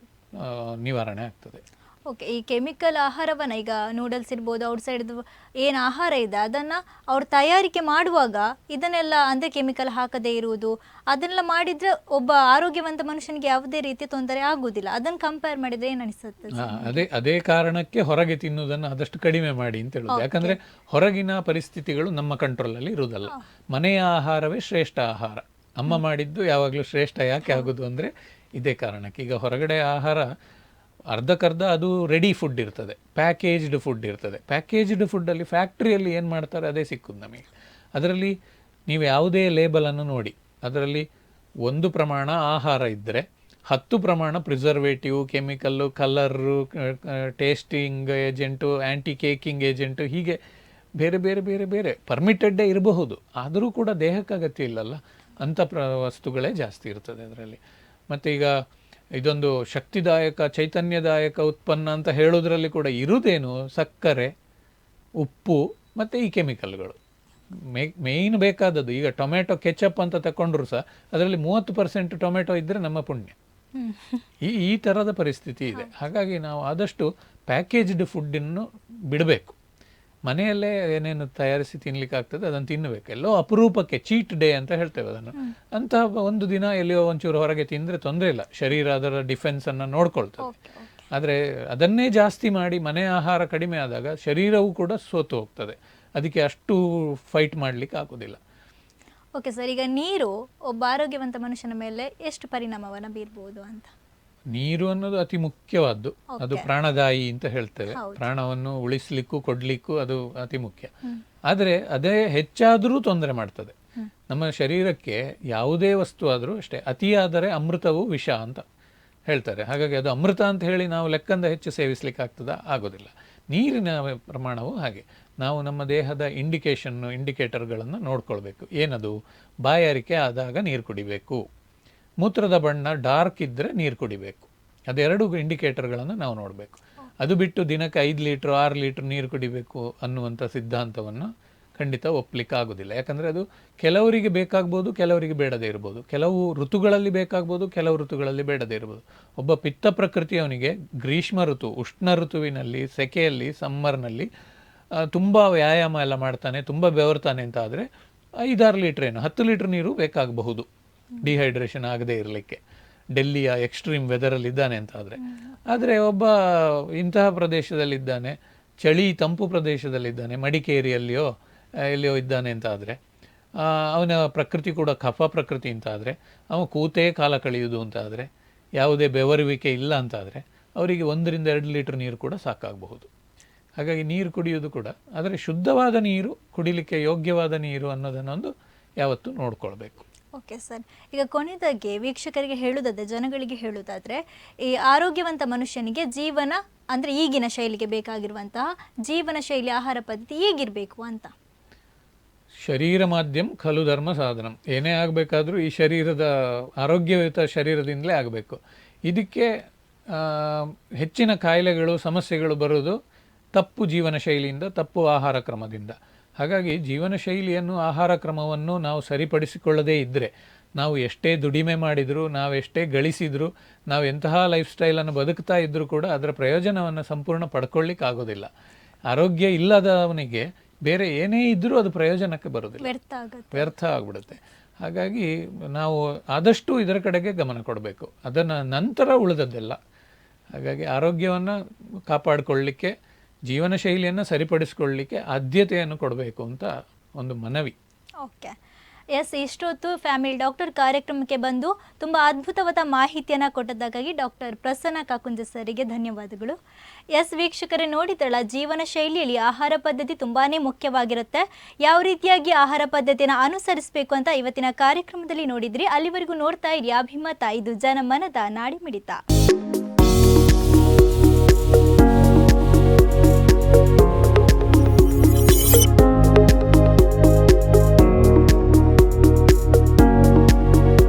ನಿವಾರಣೆ ಆಗ್ತದೆ. ಓಕೆ ಈ ಕೆಮಿಕಲ್ ಆಹಾರವನ್ನು ಈಗ ನೂಡಲ್ಸ್ ಇರ್ಬೋದು ಔಟ್ಸೈಡ್ದು ಏನು ಆಹಾರ ಇದೆ ಅದನ್ನು ಅವ್ರು ತಯಾರಿಕೆ ಮಾಡುವಾಗ ಇದನ್ನೆಲ್ಲ ಅಂದರೆ ಕೆಮಿಕಲ್ ಹಾಕದೇ ಇರುವುದು ಅದನ್ನೆಲ್ಲ ಮಾಡಿದರೆ ಒಬ್ಬ ಆರೋಗ್ಯವಂತ ಮನುಷ್ಯನಿಗೆ ಯಾವುದೇ ರೀತಿ ತೊಂದರೆ ಆಗುವುದಿಲ್ಲ. ಅದನ್ನು ಕಂಪೇರ್ ಮಾಡಿದರೆ ಏನು ಅನಿಸುತ್ತೆ ಅದೇ ಅದೇ ಕಾರಣಕ್ಕೆ ಹೊರಗೆ ತಿನ್ನುವುದನ್ನು ಆದಷ್ಟು ಕಡಿಮೆ ಮಾಡಿ ಅಂತ ಹೇಳೋದು. ಯಾಕಂದ್ರೆ ಹೊರಗಿನ ಪರಿಸ್ಥಿತಿಗಳು ನಮ್ಮ ಕಂಟ್ರೋಲಲ್ಲಿ ಇರುವುದಲ್ಲ. ಮನೆಯ ಆಹಾರವೇ ಶ್ರೇಷ್ಠ ಆಹಾರ. ಅಮ್ಮ ಮಾಡಿದ್ದು ಯಾವಾಗಲೂ ಶ್ರೇಷ್ಠ ಯಾಕೆ ಆಗೋದು ಅಂದ್ರೆ ಇದೇ ಕಾರಣಕ್ಕೆ. ಈಗ ಹೊರಗಡೆ ಆಹಾರ ಅರ್ಧಕ್ಕರ್ಧ ಅದು ರೆಡಿ ಫುಡ್ ಇರ್ತದೆ ಪ್ಯಾಕೇಜ್ಡ್ ಫುಡ್ ಇರ್ತದೆ. ಪ್ಯಾಕೇಜ್ಡ್ ಫುಡ್ಡಲ್ಲಿ ಫ್ಯಾಕ್ಟ್ರಿಯಲ್ಲಿ ಏನು ಮಾಡ್ತಾರೆ ಅದೇ ಸಿಕ್ಕುದು ನಮಗೆ. ಅದರಲ್ಲಿ ನೀವು ಯಾವುದೇ ಲೇಬಲನ್ನು ನೋಡಿ, ಅದರಲ್ಲಿ ಒಂದು ಪ್ರಮಾಣ ಆಹಾರ ಇದ್ದರೆ ಹತ್ತು ಪ್ರಮಾಣ preservative chemical colour tasting agent anti caking agent ಹೀಗೆ ಬೇರೆ ಬೇರೆ ಬೇರೆ ಬೇರೆ ಪರ್ಮಿಟೆಡ್ಡೇ ಇರಬಹುದು. ಆದರೂ ಕೂಡ ದೇಹಕ್ಕೆ ಅಗತ್ಯ ಇಲ್ಲಲ್ಲ, ಅಂಥ ಪ್ರ ವಸ್ತುಗಳೇ ಜಾಸ್ತಿ ಇರ್ತದೆ ಅದರಲ್ಲಿ. ಮತ್ತು ಈಗ ಇದೊಂದು ಶಕ್ತಿದಾಯಕ ಚೈತನ್ಯದಾಯಕ ಉತ್ಪನ್ನ ಅಂತ ಹೇಳೋದ್ರಲ್ಲಿ ಕೂಡ ಇರುವುದೇನು ಸಕ್ಕರೆ ಉಪ್ಪು ಮತ್ತು ಈ ಕೆಮಿಕಲ್ಗಳು. ಮೇ ಮೇಯ್ನ್ ಬೇಕಾದದ್ದು. ಈಗ ಟೊಮೆಟೊ ಕೆಚಪ್ ಅಂತ ತಗೊಂಡ್ರು ಸಹ ಅದರಲ್ಲಿ ಮೂವತ್ತು ಪರ್ಸೆಂಟ್ ಟೊಮೆಟೊ ಇದ್ದರೆ ನಮ್ಮ ಪುಣ್ಯ. ಈ ಈ ಥರದ ಪರಿಸ್ಥಿತಿ ಇದೆ. ಹಾಗಾಗಿ ನಾವು ಆದಷ್ಟು ಪ್ಯಾಕೇಜ್ಡ್ ಫುಡ್ಡನ್ನು ಬಿಡಬೇಕು. ಮನೆಯಲ್ಲೇ ಏನೇನು ತಯಾರಿಸಿ ತಿನ್ಲಿಕ್ಕೆ ಆಗ್ತದೆ ಅದನ್ನು ತಿನ್ನಬೇಕು ಎಲ್ಲೋ ಅಪರೂಪಕ್ಕೆ ಚೀಟ್ ಡೇ ಅಂತ ಹೇಳ್ತೇವೆ ಅದನ್ನು. ಅಂತ ಒಂದು ದಿನ ಎಲ್ಲಿಯೋ ಒಂಚೂರು ಹೊರಗೆ ತಿಂದರೆ ತೊಂದರೆ ಇಲ್ಲ. ಶರೀರ ಅದರ ಡಿಫೆನ್ಸನ್ನು ನೋಡ್ಕೊಳ್ತದೆ. ಆದರೆ ಅದನ್ನೇ ಜಾಸ್ತಿ ಮಾಡಿ ಮನೆ ಆಹಾರ ಕಡಿಮೆ ಆದಾಗ ಶರೀರವೂ ಕೂಡ ಸೋತು ಹೋಗ್ತದೆ. ಅದಕ್ಕೆ ಅಷ್ಟು ಫೈಟ್ ಮಾಡಲಿಕ್ಕೆ ಆಗೋದಿಲ್ಲ. ಓಕೆ ಸರ್ ಈಗ ನೀರು ಒಬ್ಬ ಆರೋಗ್ಯವಂತ ಮನುಷ್ಯನ ಮೇಲೆ ಎಷ್ಟು ಪರಿಣಾಮವನ್ನು ಬೀರ್ಬೋದು ಅಂತ? ನೀರು ಅನ್ನೋದು ಅತಿ ಮುಖ್ಯವಾದ್ದು. ಅದು ಪ್ರಾಣದಾಯಿ ಅಂತ ಹೇಳ್ತೇವೆ. ಪ್ರಾಣವನ್ನು ಉಳಿಸ್ಲಿಕ್ಕೂ ಕೊಡ್ಲಿಕ್ಕೂ ಅದು ಅತಿ ಮುಖ್ಯ. ಆದರೆ ಅದೇ ಹೆಚ್ಚಾದರೂ ತೊಂದರೆ ಮಾಡ್ತದೆ. ನಮ್ಮ ಶರೀರಕ್ಕೆ ಯಾವುದೇ ವಸ್ತು ಆದರೂ ಅಷ್ಟೇ ಅತಿಯಾದರೆ ಅಮೃತವು ವಿಷ ಅಂತ ಹೇಳ್ತಾರೆ. ಹಾಗಾಗಿ ಅದು ಅಮೃತ ಅಂತ ಹೇಳಿ ನಾವು ಲೆಕ್ಕಂದ ಹೆಚ್ಚು ಸೇವಿಸ್ಲಿಕ್ಕೆ ಆಗ್ತದ? ಆಗೋದಿಲ್ಲ. ನೀರಿನ ಪ್ರಮಾಣವು ಹಾಗೆ. ನಾವು ನಮ್ಮ ದೇಹದ ಇಂಡಿಕೇಶನ್ನು ಇಂಡಿಕೇಟರ್ಗಳನ್ನು ನೋಡ್ಕೊಳ್ಬೇಕು. ಏನದು? ಬಾಯಾರಿಕೆ ಆದಾಗ ನೀರು ಕುಡಿಬೇಕು. ಮೂತ್ರದ ಬಣ್ಣ ಡಾರ್ಕ್ ಇದ್ದರೆ ನೀರು ಕುಡಿಬೇಕು. ಅದೆರಡು ಇಂಡಿಕೇಟರ್ಗಳನ್ನು ನಾವು ನೋಡಬೇಕು. ಅದು ಬಿಟ್ಟು ದಿನಕ್ಕೆ ಐದು ಲೀಟ್ರ್, ಆರು ಲೀಟ್ರ್ ನೀರು ಕುಡಿಬೇಕು ಅನ್ನುವಂಥ ಸಿದ್ಧಾಂತವನ್ನು ಖಂಡಿತ ಒಪ್ಪಲಿಕ್ಕೆ ಆಗೋದಿಲ್ಲ ಯಾಕಂದರೆ ಅದು ಕೆಲವರಿಗೆ ಬೇಕಾಗ್ಬೋದು, ಕೆಲವರಿಗೆ ಬೇಡದೇ ಇರ್ಬೋದು. ಕೆಲವು ಋತುಗಳಲ್ಲಿ ಬೇಕಾಗ್ಬೋದು, ಕೆಲವು ಋತುಗಳಲ್ಲಿ ಬೇಡದೇ ಇರ್ಬೋದು. ಒಬ್ಬ ಪಿತ್ತ ಪ್ರಕೃತಿಯವನಿಗೆ ಗ್ರೀಷ್ಮ ಋತು, ಉಷ್ಣ ಋತುವಿನಲ್ಲಿ, ಸೆಕೆಯಲ್ಲಿ, ಸಮ್ಮರ್ನಲ್ಲಿ ತುಂಬ ವ್ಯಾಯಾಮ ಎಲ್ಲ ಮಾಡ್ತಾನೆ, ತುಂಬ ಬೆವರ್ತಾನೆ ಅಂತ ಆದರೆ ಐದಾರು ಲೀಟ್ರ್ ಏನು ಹತ್ತು ಲೀಟ್ರ್ ನೀರು ಬೇಕಾಗಬಹುದು. ಡಿಹೈಡ್ರೇಷನ್ ಆಗದೇ ಇರಲಿಕ್ಕೆ. ಡೆಲ್ಲಿಯ ಎಕ್ಸ್ಟ್ರೀಮ್ ವೆದರಲ್ಲಿದ್ದಾನೆ ಅಂತ ಆದರೆ. ಆದರೆ ಒಬ್ಬ ಇಂತಹ ಪ್ರದೇಶದಲ್ಲಿದ್ದಾನೆ ಚಳಿ ತಂಪು ಪ್ರದೇಶದಲ್ಲಿದ್ದಾನೆ ಮಡಿಕೇರಿಯಲ್ಲಿಯೋ ಎಲ್ಲಿಯೋ ಇದ್ದಾನೆ ಅಂತ ಆದರೆ. ಅವನ ಪ್ರಕೃತಿ ಕೂಡ ಕಫ ಪ್ರಕೃತಿ ಅಂತ ಆದರೆ. ಅವನು ಕೂತೇ ಕಾಲ ಕಳೆಯುವುದು ಅಂತ ಆದರೆ. ಯಾವುದೇ ಬೆವರುವಿಕೆ ಇಲ್ಲ ಅಂತ ಆದರೆ. ಅವರಿಗೆ ಒಂದರಿಂದ ಎರಡು ಲೀಟ್ರ್ ನೀರು ಕೂಡ ಸಾಕಾಗಬಹುದು. ಹಾಗಾಗಿ ನೀರು ಕುಡಿಯೋದು ಕೂಡ, ಆದರೆ ಶುದ್ಧವಾದ ನೀರು ಕುಡಿಲಿಕ್ಕೆ ಯೋಗ್ಯವಾದ ನೀರು ಅನ್ನೋದನ್ನೊಂದು ಯಾವತ್ತೂ ನೋಡ್ಕೊಳ್ಬೇಕು. ಓಕೆ ಸರ್ ಈಗ ಕೊನೆಯದಾಗಿ ವೀಕ್ಷಕರಿಗೆ ಹೇಳುವುದಾದ್ರೆ, ಜನಗಳಿಗೆ ಹೇಳುವುದಾದ್ರೆ, ಈ ಆರೋಗ್ಯವಂತ ಮನುಷ್ಯನಿಗೆ ಜೀವನ ಅಂದರೆ ಈಗಿನ ಶೈಲಿಗೆ ಬೇಕಾಗಿರುವಂತಹ ಜೀವನ ಶೈಲಿ, ಆಹಾರ ಪದ್ಧತಿ ಹೇಗಿರಬೇಕು ಅಂತ? ಶರೀರ ಮಾಧ್ಯಮ ಖಲು ಧರ್ಮ, ಸಾಧನಂ. ಏನೇ ಆಗಬೇಕಾದ್ರೂ ಈ ಶರೀರದ, ಆರೋಗ್ಯಯುತ ಶರೀರದಿಂದಲೇ ಆಗಬೇಕು. ಇದಕ್ಕೆ ಹೆಚ್ಚಿನ ಕಾಯಿಲೆಗಳು, ಸಮಸ್ಯೆಗಳು ಬರೋದು ತಪ್ಪು ಜೀವನ ಶೈಲಿಯಿಂದ, ತಪ್ಪು ಆಹಾರ ಕ್ರಮದಿಂದ. ಹಾಗಾಗಿ ಜೀವನ ಶೈಲಿಯನ್ನು ಆಹಾರ ಕ್ರಮವನ್ನು ನಾವು ಸರಿಪಡಿಸಿಕೊಳ್ಳದೇ ಇದ್ದರೆ ನಾವು ಎಷ್ಟೇ ದುಡಿಮೆ ಮಾಡಿದರೂ ನಾವು ಎಷ್ಟೇ ಗಳಿಸಿದರೂ ನಾವು ಎಂತಹ ಲೈಫ್ ಸ್ಟೈಲನ್ನು ಬದುಕ್ತಾ ಇದ್ದರೂ ಕೂಡ ಅದರ ಪ್ರಯೋಜನವನ್ನು ಸಂಪೂರ್ಣ ಪಡ್ಕೊಳ್ಳಿಕ್ಕಾಗೋದಿಲ್ಲ. ಆರೋಗ್ಯ ಇಲ್ಲದವನಿಗೆ ಬೇರೆ ಏನೇ ಇದ್ದರೂ ಅದು ಪ್ರಯೋಜನಕ್ಕೆ ಬರೋದಿಲ್ಲ. ವ್ಯರ್ಥ ಆಗ್ಬಿಡುತ್ತೆ. ಹಾಗಾಗಿ ನಾವು ಆದಷ್ಟು ಇದರ ಕಡೆಗೆ ಗಮನ ಕೊಡಬೇಕು. ಅದನ್ನು ನಂತರ ಉಳಿದದ್ದೆಲ್ಲ. ಹಾಗಾಗಿ ಆರೋಗ್ಯವನ್ನು ಕಾಪಾಡಿಕೊಳ್ಳಿಕ್ಕೆ ಜೀವನ ಶೈಲಿಯನ್ನು ಸರಿಪಡಿಸ್ಕೊಳ್ಳಿಕ್ಕೆ ಆದ್ಯತೆಯನ್ನು ಕೊಡಬೇಕು ಅಂತ ಒಂದು ಮನವಿ. ಓಕೆ. ಎಸ್, ಇಷ್ಟೊತ್ತು ಫ್ಯಾಮಿಲಿ ಡಾಕ್ಟರ್ ಕಾರ್ಯಕ್ರಮಕ್ಕೆ ಬಂದು ತುಂಬ ಅದ್ಭುತವಾದ ಮಾಹಿತಿಯನ್ನು ಕೊಟ್ಟದ್ದಕ್ಕಾಗಿ ಡಾಕ್ಟರ್ ಪ್ರಸನ್ನ ಕಾಕುಂಜ ಸರಿಗೆ ಧನ್ಯವಾದಗಳು. ಎಸ್, ವೀಕ್ಷಕರೇ ನೋಡಿದ್ರಲ್ಲ, ಜೀವನ ಶೈಲಿಯಲ್ಲಿ ಆಹಾರ ಪದ್ಧತಿ ತುಂಬಾ ಮುಖ್ಯವಾಗಿರುತ್ತೆ. ಯಾವ ರೀತಿಯಾಗಿ ಆಹಾರ ಪದ್ಧತಿಯನ್ನು ಅನುಸರಿಸಬೇಕು ಅಂತ ಇವತ್ತಿನ ಕಾರ್ಯಕ್ರಮದಲ್ಲಿ ನೋಡಿದ್ರಿ. ಅಲ್ಲಿವರೆಗೂ ನೋಡ್ತಾ ಇರಿ. ಅಭಿಮತ ಇದು. ಜನಮನದ ನಾಡಿ ಮಿಡಿತ